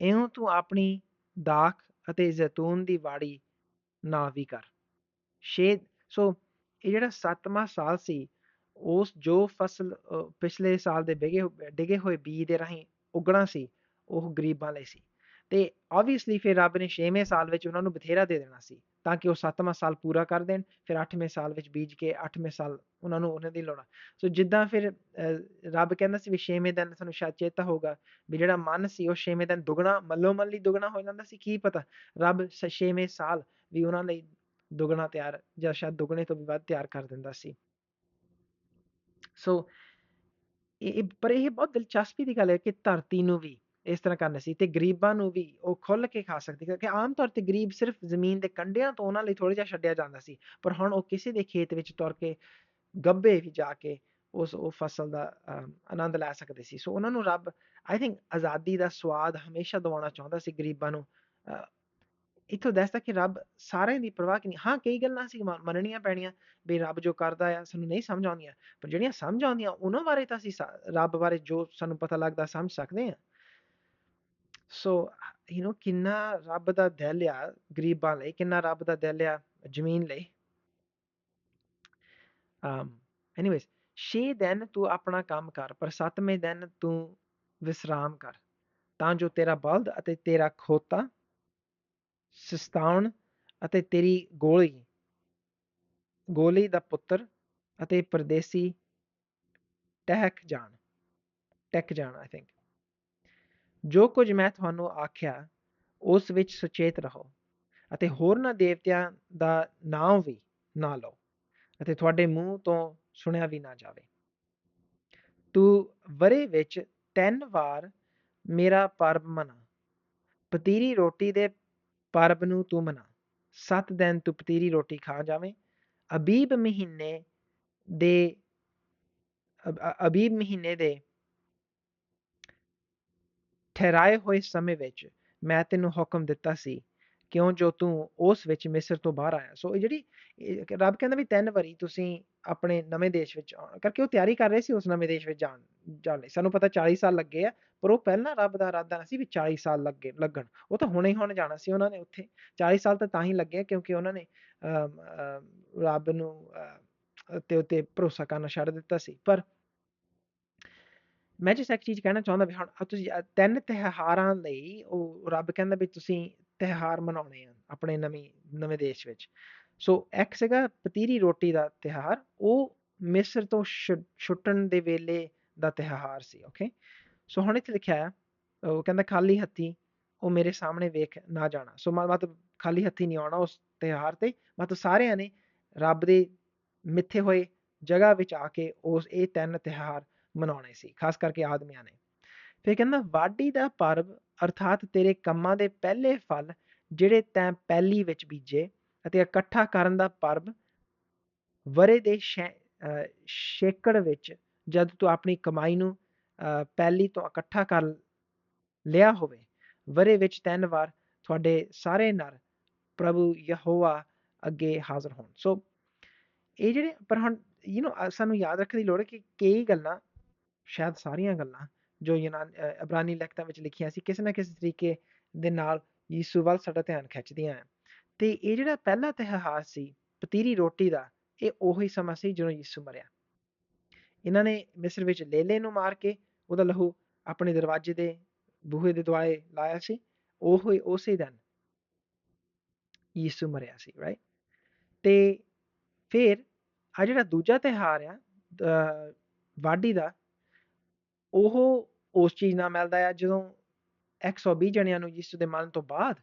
ਇਉਂ ਤੂੰ ਆਪਣੀ ਦਾਖ ਅਤੇ ਜ਼ੈਤੂਨ ਦੀ ਵਾੜੀ ਨਾ ਵੀ ਕਰ। ਛੇ, ਸੋ ਇਹ ਜਿਹੜਾ ਸੱਤਵਾਂ ਸਾਲ ਸੀ, ਉਸ ਜੋ ਫਸਲ ਪਿਛਲੇ ਸਾਲ ਦੇ ਡਿਗੇ ਡਿਗੇ ਹੋਏ ਬੀਜ ਦੇ ਰਾਹੀਂ ਉਗਣਾ ਸੀ, ਉਹ ਗਰੀਬਾਂ ਲਈ ਸੀ। ਤੇ ਆਬਵੀਅਸਲੀ ਫਿਰ ਰੱਬ ਨੇ 6ਵੇਂ ਸਾਲ ਵਿੱਚ ਉਹਨਾਂ ਨੂੰ ਬਥੇਰਾ ਦੇ ਦੇਣਾ ਸੀ, ਤਾਂ ਕਿ ਉਹ 7ਵਾਂ ਸਾਲ ਪੂਰਾ ਕਰ ਦੇਣ, ਫਿਰ 8ਵੇਂ ਸਾਲ ਵਿੱਚ ਬੀਜ ਕੇ 8ਵੇਂ ਸਾਲ ਉਹਨਾਂ ਨੂੰ ਉਹਨਾਂ ਦੀ ਲੋੜ ਸੋ ਜਿੱਦਾਂ ਫਿਰ ਰੱਬ ਕਹਿੰਦਾ ਸੀ ਵੀ 6ਵੇਂ ਦਿਨ ਸਾਨੂੰ ਸ਼ਾਇਦ ਚੇਤਾ ਹੋਊਗਾ ਵੀ ਜਿਹੜਾ ਮਨ ਸੀ ਉਹ 6ਵੇਂ ਦਿਨ ਦੁੱਗਣਾ, ਮੱਲੋ ਮੱਲੀ ਦੁੱਗਣਾ ਹੋ ਜਾਂਦਾ ਸੀ, ਕੀ ਪਤਾ? ਰੱਬ 6ਵੇਂ ਸਾਲ ਵੀ ਉਹਨਾਂ ਲਈ ਦੁੱਗਣਾ ਤਿਆਰ ਜਾਂ ਸ਼ਾਇਦ ਦੁੱਗਣੇ ਤੋਂ ਵੀ ਵੱਧ ਤਿਆਰ ਕਰ ਦਿੰਦਾ ਸੀ। ਸੋ ਇਹ, ਪਰ ਇਹ ਬਹੁਤ ਦਿਲਚਸਪੀ ਦੀ ਗੱਲ ਹੈ ਕਿ ਧਰਤੀ ਨੂੰ ਵੀ ਇਸ ਤਰ੍ਹਾਂ ਕਰਨਾ ਸੀ ਤੇ ਗਰੀਬਾਂ ਨੂੰ ਵੀ ਉਹ ਖੁੱਲ ਕੇ ਖਾ ਸਕਦੇ ਕਿਉਂਕਿ ਆਮ ਤੌਰ ਤੇ ਗਰੀਬ ਸਿਰਫ ਜ਼ਮੀਨ ਦੇ ਕੰਢਿਆਂ ਤੋਂ ਉਹਨਾਂ ਲਈ ਥੋੜਾ ਜਿਹਾ ਛੱਡਿਆ ਜਾਂਦਾ ਸੀ, ਪਰ ਹੁਣ ਉਹ ਕਿਸੇ ਦੇ ਖੇਤ ਵਿੱਚ ਤੁਰ ਕੇ ਗੱਬੇ ਵੀ ਜਾ ਕੇ ਉਸ, ਉਹ ਫਸਲ ਦਾ ਆਨੰਦ ਲੈ ਸਕਦੇ ਸੀ। ਸੋ ਉਹਨਾਂ ਨੂੰ ਰੱਬ ਆਈ ਥਿੰਕ ਆਜ਼ਾਦੀ ਦਾ ਸਵਾਦ ਹਮੇਸ਼ਾ ਦਿਵਾਉਣਾ ਚਾਹੁੰਦਾ ਸੀ ਗਰੀਬਾਂ ਨੂੰ। ਇਥੋਂ ਦੱਸਦਾ ਕਿ ਰੱਬ ਸਾਰਿਆਂ ਦੀ ਪਰਵਾਹ ਨਹੀਂ, ਹਾਂ, ਕਈ ਗੱਲਾਂ ਸੀ ਮੰਨਣੀਆਂ ਪੈਣੀਆਂ, ਵੀ ਰੱਬ ਜੋ ਕਰਦਾ ਆ, ਸਾਨੂੰ ਨਹੀਂ ਸਮਝ ਆਉਂਦੀਆਂ, ਪਰ ਜਿਹੜੀਆਂ ਸਮਝ ਆਉਂਦੀਆਂ, ਉਹਨਾਂ ਬਾਰੇ ਤਾਂ ਅਸੀਂ ਰੱਬ ਬਾਰੇ ਜੋ ਸਾਨੂੰ ਪਤਾ ਲੱਗਦਾ ਸਮਝ ਸਕਦੇ ਹਾਂ। ਸੋ ਯੂ نو ਕਿੰਨਾ ਰੱਬ ਦਾ ਦਿਲ ਆ ਗਰੀਬਾਂ ਲਈ, ਕਿੰਨਾ ਰੱਬ ਦਾ ਦਿਲ ਆ ਜ਼ਮੀਨ ਲਈ? um ਐਨੀਵੇਜ਼ ਛੇ ਦਿਨ ਤੂੰ ਆਪਣਾ ਕੰਮ ਕਰ, ਪਰ ਸੱਤਵੇਂ ਦਿਨ ਤੂੰ ਵਿਸਰਾਮ ਕਰ, ਤਾਂ ਜੋ ਤੇਰਾ ਬਲਦ ਅਤੇ ਤੇਰਾ ਖੋਤਾ ਸਸਤਾਉਣ ਅਤੇ ਤੇਰੀ ਗੋਲੀ ਗੋਲੀ ਦਾ ਪੁੱਤਰ ਅਤੇ ਪਰਦੇਸੀ ਟਹਿਕ ਜਾਣ ਟਹਿਕ ਜਾਣ ਆਈ ਥਿੰਕ ਜੋ ਕੁਝ ਮੈਂ ਤੁਹਾਨੂੰ ਆਖਿਆ, ਉਸ ਵਿੱਚ ਸੁਚੇਤ ਰਹੋ ਅਤੇ ਹੋਰਨਾਂ ਦੇਵਤਿਆਂ ਦਾ ਨਾਮ ਵੀ ਨਾ ਲਓ ਅਤੇ ਤੁਹਾਡੇ ਮੂੰਹ ਤੋਂ ਸੁਣਿਆ ਵੀ ਨਾ ਜਾਵੇ। ਤੂੰ ਵਰੇ ਵਿੱਚ ਤਿੰਨ ਵਾਰ ਮੇਰਾ ਪਰਬ ਮਨਾ। ਪਤੀਰੀ ਰੋਟੀ ਦੇ ਪਰਬ ਨੂੰ ਤੂੰ ਮਨਾ। ਸੱਤ ਦਿਨ ਤੂੰ ਪਤੀਰੀ ਰੋਟੀ ਖਾ ਜਾਵੇਂ। ਅਬੀਬ ਮਹੀਨੇ ਦੇ ਅਬੀਬ ਮਹੀਨੇ ਦੇ ਠਹਿਰਾਏ ਹੋਏ ਸਮੇਂ ਵਿੱਚ ਮੈਂ ਤੈਨੂੰ ਹੁਕਮ ਦਿੱਤਾ ਸੀ ਕਿਉਂ ਜੋ ਤੂੰ ਉਸ ਵਿੱਚ ਮਿਸਰ ਤੋਂ ਬਾਹਰ ਆਇਆ। ਸੋ ਇਹ ਜਿਹੜੀ ਰੱਬ ਕਹਿੰਦਾ ਵੀ ਤਿੰਨ ਵਾਰੀ ਤੁਸੀਂ ਆਪਣੇ ਨਵੇਂ ਦੇਸ਼ ਵਿੱਚ ਕਰਕੇ ਉਹ ਤਿਆਰੀ ਕਰ ਰਹੇ ਸੀ ਉਸ ਨਵੇਂ ਦੇਸ਼ ਵਿੱਚ ਜਾਣ ਜਾਣ ਲਈ। ਸਾਨੂੰ ਪਤਾ 40 ਸਾਲ ਲੱਗੇ ਆ, ਪਰ ਉਹ ਪਹਿਲਾਂ ਰੱਬ ਦਾ ਇਰਾਦਾ ਸੀ ਵੀ 40 ਸਾਲ ਲੱਗੇ, ਲੱਗਣ। ਉਹ ਤਾਂ ਹੁਣੇ ਹੀ ਹੁਣ ਜਾਣਾ ਸੀ ਉਹਨਾਂ ਨੇ ਉੱਥੇ। 40 ਸਾਲ ਤਾਂ ਤਾਂ ਹੀ ਲੱਗੇ ਕਿਉਂਕਿ ਉਹਨਾਂ ਨੇ ਰੱਬ ਨੂੰ ਤੇ ਉੱਤੇ ਭਰੋਸਾ ਕਰਨਾ ਛੱਡ ਦਿੱਤਾ ਸੀ। ਪਰ ਮੈਂ ਜਿਸ ਇੱਕ ਚੀਜ਼ ਕਹਿਣਾ ਚਾਹੁੰਦਾ ਵੀ ਹੁਣ ਤੁਸੀਂ ਤਿੰਨ ਤਿਹਾਰਾਂ ਲਈ ਉਹ ਰੱਬ ਕਹਿੰਦਾ ਵੀ ਤੁਸੀਂ ਤਿਹਾਰ ਮਨਾਉਣੇ ਆ ਆਪਣੇ ਨਵੇਂ ਨਵੇਂ ਦੇਸ਼ ਵਿੱਚ। ਸੋ ਇੱਕ ਸੀਗਾ ਪਤੀਰੀ ਰੋਟੀ ਦਾ ਤਿਹਾਰ ਉਹ ਮਿਸਰ ਤੋਂ ਛੁੱਟਣ ਦੇ ਵੇਲੇ ਦਾ ਤਿਹਾਰ ਸੀ ਓਕੇ ਸੋ ਹੁਣ ਇੱਥੇ ਲਿਖਿਆ ਆ, ਉਹ ਕਹਿੰਦਾ ਖਾਲੀ ਹੱਥੀ ਉਹ ਮੇਰੇ ਸਾਹਮਣੇ ਵੇਖ ਨਾ ਜਾਣਾ। ਸੋ ਮਤਲਬ ਖਾਲੀ ਹੱਥੀ ਨਹੀਂ ਆਉਣਾ ਉਸ ਤਿਹਾਰ ਤੇ ਮਤਲਬ ਸਾਰਿਆਂ ਨੇ ਰੱਬ ਦੇ ਮਿੱਥੇ ਹੋਏ ਜਗ੍ਹਾ ਵਿੱਚ ਆ ਕੇ ਉਸ ਇਹ ਤਿੰਨ ਤਿਹਾਰ ਮਨਾਉਣੇ ਸੀ, ਖਾਸ ਕਰਕੇ ਆਦਮੀਆਂ ਨੇ। ਫਿਰ ਕਹਿੰਦਾ, ਵਾਢੀ ਦਾ ਪਰਬ ਅਰਥਾਤ ਤੇਰੇ ਕੰਮਾਂ ਦੇ ਪਹਿਲੇ ਫਲ, ਜਿਹੜੇ ਤੈਂ ਪਹਿਲੀ ਵਿੱਚ ਬੀਜੇ ਅਤੇ ਇਕੱਠਾ ਕਰਨ ਦਾ ਪਰਬ ਵਰੇ ਦੇ ਸ਼ੇਕੜ ਵਿੱਚ ਜਦ ਤੂੰ ਆਪਣੀ ਕਮਾਈ ਨੂੰ ਪਹਿਲੀ ਤੋਂ ਇਕੱਠਾ ਕਰ ਲਿਆ ਹੋਵੇ, ਵਰੇ ਵਿੱਚ ਤਿੰਨ ਵਾਰ ਤੁਹਾਡੇ ਸਾਰੇ ਨਰ ਪ੍ਰਭੂ ਯਹੋਵਾ ਅੱਗੇ ਹਾਜ਼ਰ ਹੋਣ। ਸੋ ਇਹ ਜਿਹੜੇ, ਪਰ ਹੁਣ ਯੂ نو ਸਾਨੂੰ ਯਾਦ ਰੱਖਣ ਦੀ ਲੋੜ ਹੈ ਕਿ ਕਈ ਗੱਲਾਂ ਸ਼ਾਇਦ ਸਾਰੀਆਂ ਗੱਲਾਂ ਜੋ ਯੂਨਾਨ ਇਬਰਾਨੀ ਲਿਖਤਾਂ ਵਿੱਚ ਲਿਖੀਆਂ ਸੀ, ਕਿਸੇ ਨਾ ਕਿਸੇ ਤਰੀਕੇ ਦੇ ਨਾਲ ਯੀਸੂ ਵੱਲ ਸਾਡਾ ਧਿਆਨ ਖਿੱਚਦੀਆਂ ਆ ਤੇ ਇਹ ਜਿਹੜਾ ਪਹਿਲਾ ਤਿਹਾਰ ਸੀ, ਪਤੀਰੀ ਰੋਟੀ ਦਾ, ਇਹ ਉਹੀ ਸਮਾਂ ਸੀ ਜਦੋਂ ਯਿਸੂ ਮਰਿਆ। ਇਹਨਾਂ ਨੇ ਮਿਸਰ ਵਿੱਚ ਲੇਲੇ ਨੂੰ ਮਾਰ ਕੇ ਉਹਦਾ ਲਹੂ ਆਪਣੇ ਦਰਵਾਜ਼ੇ ਦੇ, ਬੂਹੇ ਦੇ ਦੁਆਲੇ ਲਾਇਆ ਸੀ। ਉਹ ਹੀ ਉਸੇ ਦਿਨ ਯਿਸੂ ਮਰਿਆ ਸੀ ਰਾਈਟ ਤੇ ਫਿਰ ਆ ਜਿਹੜਾ ਦੂਜਾ ਤਿਹਾਰ ਆ ਵਾਢੀ ਦਾ ਉਹ ਉਸ ਚੀਜ਼ ਨਾਲ ਮਿਲਦਾ ਆ ਜਦੋਂ 120 ਜਣਿਆਂ ਨੂੰ ਯਿਸੂ ਦੇ ਮਰਨ ਤੋਂ ਬਾਅਦ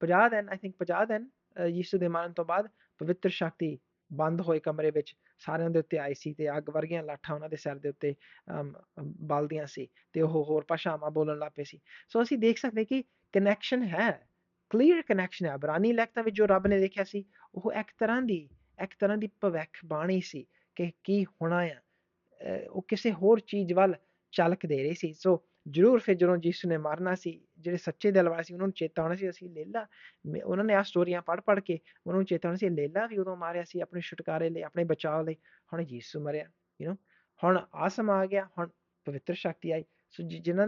50 ਦਿਨ ਆਈ ਥਿੰਕ 50 ਦਿਨ ਯਿਸੂ ਦੇ ਮਰਨ ਤੋਂ ਬਾਅਦ ਪਵਿੱਤਰ ਸ਼ਕਤੀ ਬੰਦ ਹੋਏ ਕਮਰੇ ਵਿੱਚ ਸਾਰਿਆਂ ਦੇ ਉੱਤੇ ਆਈ ਸੀ ਤੇ ਅੱਗ ਵਰਗੀਆਂ ਲਾਠਾਂ ਉਹਨਾਂ ਦੇ ਸਿਰ ਦੇ ਉੱਤੇ ਬਲਦੀਆਂ ਸੀ ਤੇ ਉਹ ਹੋਰ ਭਾਸ਼ਾਵਾਂ ਬੋਲਣ ਲੱਗ ਪਏ ਸੀ। ਸੋ ਅਸੀਂ ਦੇਖ ਸਕਦੇ ਕਿ ਕਨੈਕਸ਼ਨ ਹੈ ਕਲੀਅਰ ਕਨੈਕਸ਼ਨ ਹੈ। ਬਰਾਨੀ ਲੈਕਤਾ ਵਿੱਚ ਜੋ ਰੱਬ ਨੇ ਦੇਖਿਆ ਸੀ, ਉਹ ਇੱਕ ਤਰ੍ਹਾਂ ਦੀ, ਇੱਕ ਤਰ੍ਹਾਂ ਦੀ ਭਵਿੱਖ ਬਾਣੀ ਸੀ ਕਿ ਕੀ ਹੋਣਾ ਆ। ਉਹ ਕਿਸੇ ਹੋਰ ਚੀਜ਼ ਵੱਲ ਚਾਲਕ ਦੇ ਰਹੀ ਸੀ। ਸੋ ਜ਼ਰੂਰ ਫਿਰ ਜਦੋਂ ਯਿਸੂ ਨੇ ਮਰਨਾ ਸੀ, ਜਿਹੜੇ ਸੱਚੇ ਦਿਲ ਵਾਲੇ ਸੀ, ਉਹਨਾਂ ਨੂੰ ਚੇਤਾ ਆਉਣਾ ਸੀ, ਅਸੀਂ ਲੇਲਾ ਉਹਨਾਂ ਨੇ ਆ ਸਟੋਰੀਆਂ ਪੜ੍ਹ ਪੜ੍ਹ ਕੇ ਉਹਨਾਂ ਨੂੰ ਚੇਤਾ ਆਉਣਾ ਸੀ, ਲੇਲਾ ਵੀ ਉਦੋਂ ਮਾਰਿਆ ਸੀ ਆਪਣੇ ਛੁਟਕਾਰੇ ਲਈ, ਆਪਣੇ ਬਚਾਅ ਲਈ, ਹੁਣ ਯਿਸੂ ਮਰਿਆ ਯੂ نو ਹੁਣ ਆਸਮ ਆ ਗਿਆ, ਹੁਣ ਪਵਿੱਤਰ ਸ਼ਕਤੀ ਆਈ। ਸੋ ਜਿਨ੍ਹਾਂ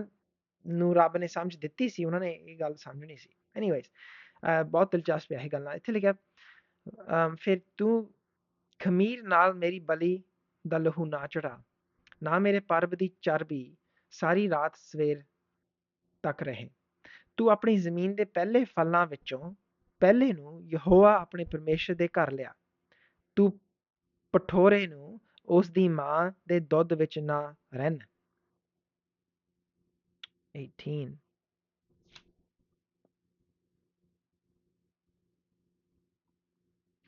ਨੂੰ ਰੱਬ ਨੇ ਸਮਝ ਦਿੱਤੀ ਸੀ, ਉਹਨਾਂ ਨੇ ਇਹ ਗੱਲ ਸਮਝਣੀ ਸੀ। ਐਨੀਵੇਜ਼ ਬਹੁਤ ਦਿਲਚਸਪ ਹੈ ਇਹ ਗੱਲਾਂ ਇੱਥੇ ਲਿਖਿਆ ਫਿਰ ਤੂੰ ਖਮੀਰ ਨਾਲ ਮੇਰੀ ਬਲੀ ਦਾ ਲਹੂ ਨਾ ਚੜਾ ਨਾ ਮੇਰੇ ਪਰਬ ਦੀ ਚਰਬੀ ਸਾਰੀ ਰਾਤ ਸਵੇਰ ਤੱਕ ਰਹੇ। ਤੂੰ ਆਪਣੀ ਜ਼ਮੀਨ ਦੇ ਪਹਿਲੇ ਫਲਾਂ ਵਿੱਚੋਂ ਪਹਿਲੇ ਨੂੰ ਯਹੋਵਾ ਆਪਣੇ ਪਰਮੇਸ਼ਰ ਦੇ ਘਰ ਲਿਆ। ਤੂੰ ਪਠੋਰੇ ਨੂੰ ਉਸ ਦੀ ਮਾਂ ਦੇ ਦੁੱਧ ਵਿੱਚ ਨਾ ਰਹਿਣ। 18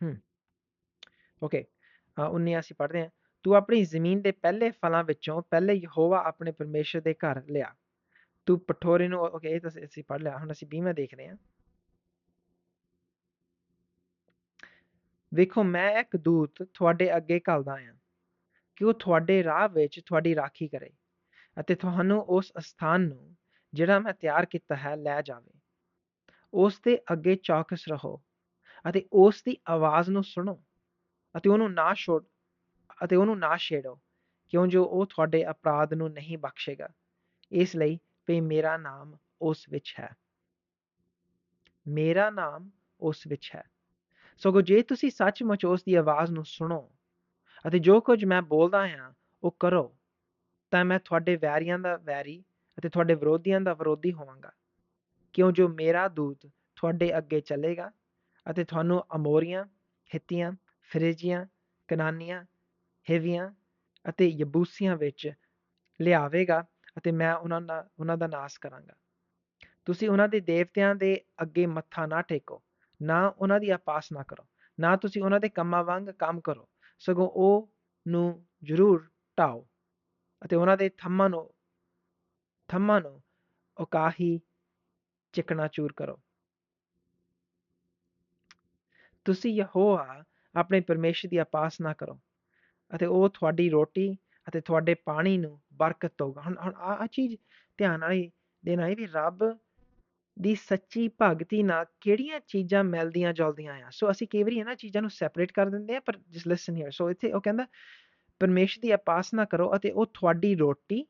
ਹਮ ਓਕੇ 19 ਅਸੀਂ ਪੜ੍ਹਦੇ ਹਾਂ। ਤੂੰ ਆਪਣੀ ਜ਼ਮੀਨ ਦੇ ਪਹਿਲੇ ਫਲਾਂ ਵਿੱਚੋਂ ਪਹਿਲੇ ਯਹੋਵਾ ਆਪਣੇ ਪਰਮੇਸ਼ਰ ਦੇ ਘਰ ਲਿਆ। ਤੂੰ ਪਠੋਰੇ ਨੂੰ ਓਕੇ, ਇਹ ਤਾਂ ਅਸੀਂ ਪੜ੍ਹ ਲਿਆ, ਹੁਣ ਅਸੀਂ 20ਵਾਂ ਦੇਖ ਰਹੇ ਹਾਂ। ਵੇਖੋ, ਮੈਂ ਇੱਕ ਦੂਤ ਤੁਹਾਡੇ ਅੱਗੇ ਘਲਦਾ ਆਂ ਕਿ ਉਹ ਤੁਹਾਡੇ ਰਾਹ ਵਿੱਚ ਤੁਹਾਡੀ ਰਾਖੀ ਕਰੇ ਅਤੇ ਤੁਹਾਨੂੰ ਉਸ ਸਥਾਨ ਨੂੰ, ਜਿਹੜਾ ਮੈਂ ਤਿਆਰ ਕੀਤਾ ਹੈ, ਲੈ ਜਾਵੇ। ਉਸ ਦੇ ਅੱਗੇ ਚੌਕਸ ਰਹੋ ਅਤੇ ਉਸ ਦੀ ਆਵਾਜ਼ ਨੂੰ ਸੁਣੋ ਅਤੇ ਉਹਨੂੰ ਨਾ ਛੋੜ ਅਤੇ ਉਹਨੂੰ ਨਾ ਛੇੜੋ, ਕਿਉਂ ਜੋ ਉਹ ਤੁਹਾਡੇ ਅਪਰਾਧ ਨੂੰ ਨਹੀਂ ਬਖਸ਼ੇਗਾ। ਇਸ ਲਈ ਵੀ ਮੇਰਾ ਨਾਮ ਉਸ ਵਿੱਚ ਹੈ। ਮੇਰਾ ਨਾਮ ਉਸ ਵਿੱਚ ਹੈ। ਸਗੋਂ ਜੇ ਤੁਸੀਂ ਸੱਚਮੁੱਚ ਉਸ ਦੀ ਆਵਾਜ਼ ਨੂੰ ਸੁਣੋ ਅਤੇ ਜੋ ਕੁਝ ਮੈਂ ਬੋਲਦਾ ਹਾਂ, ਉਹ ਕਰੋ, ਤਾਂ ਮੈਂ ਤੁਹਾਡੇ ਵੈਰੀਆਂ ਦਾ ਵੈਰੀ ਅਤੇ ਤੁਹਾਡੇ ਵਿਰੋਧੀਆਂ ਦਾ ਵਿਰੋਧੀ ਹੋਵਾਂਗਾ। ਕਿਉਂ ਜੋ ਮੇਰਾ ਦੂਤ ਤੁਹਾਡੇ ਅੱਗੇ ਚੱਲੇਗਾ ਅਤੇ ਤੁਹਾਨੂੰ ਅਮੋਰੀਆਂ, ਹਿੱਤੀਆਂ, ਫਰਿਜੀਆਂ, ਕਨਾਨੀਆਂ ਹਿਵੀਆਂ ਅਤੇ ਯਬੂਸੀਆਂ ਵਿੱਚ ਲਿਆਵੇਗਾ ਅਤੇ ਮੈਂ ਉਹਨਾਂ ਦਾ ਉਹਨਾਂ ਦਾ ਨਾਸ਼ ਕਰਾਂਗਾ। ਤੁਸੀਂ ਉਹਨਾਂ ਦੇ ਦੇਵਤਿਆਂ ਦੇ ਅੱਗੇ ਮੱਥਾ ਨਾ ਟੇਕੋ, ਨਾ ਉਹਨਾਂ ਦੀ ਉਪਾਸਨਾ ਕਰੋ, ਨਾ ਤੁਸੀਂ ਉਹਨਾਂ ਦੇ ਕੰਮਾਂ ਵਾਂਗ ਕੰਮ ਕਰੋ, ਸਗੋਂ ਉਹ ਨੂੰ ਜ਼ਰੂਰ ਢਾਓ ਅਤੇ ਉਹਨਾਂ ਦੇ ਥੰਮਾਂ ਨੂੰ ਥੰਮਾਂ ਨੂੰ ਉਕਾਹੀ ਚਿਕਨਾਚੂਰ ਕਰੋ। ਤੁਸੀਂ ਯਹੋਵਾ ਆਪਣੇ ਪਰਮੇਸ਼ਰ ਦੀ ਉਪਾਸਨਾ ਕਰੋ ਅਤੇ ਉਹ ਤੁਹਾਡੀ ਰੋਟੀ ਅਤੇ ਤੁਹਾਡੇ ਪਾਣੀ ਨੂੰ ਬਰਕਤ ਦਊਗਾ। ਹੁਣ ਹੁਣ ਆ ਚੀਜ਼ ਧਿਆਨ ਵਾਲੀ ਦੇਣਾ ਹੈ ਵੀ ਰੱਬ ਦੀ ਸੱਚੀ ਭਗਤੀ ਨਾਲ ਕਿਹੜੀਆਂ ਚੀਜ਼ਾਂ ਮਿਲਦੀਆਂ ਜੁਲਦੀਆਂ ਆ। ਸੋ ਅਸੀਂ ਕਈ ਵਾਰੀ ਇਹਨਾਂ ਚੀਜ਼ਾਂ ਨੂੰ ਸੈਪਰੇਟ ਕਰ ਦਿੰਦੇ ਆ ਪਰ ਜਸ ਲਿਸਨ ਹੇਅਰ ਸੋ ਇੱਥੇ ਉਹ ਕਹਿੰਦਾ, ਪਰਮੇਸ਼ਰ ਦੀ ਉਪਾਸਨਾ ਕਰੋ ਅਤੇ ਉਹ ਤੁਹਾਡੀ ਰੋਟੀ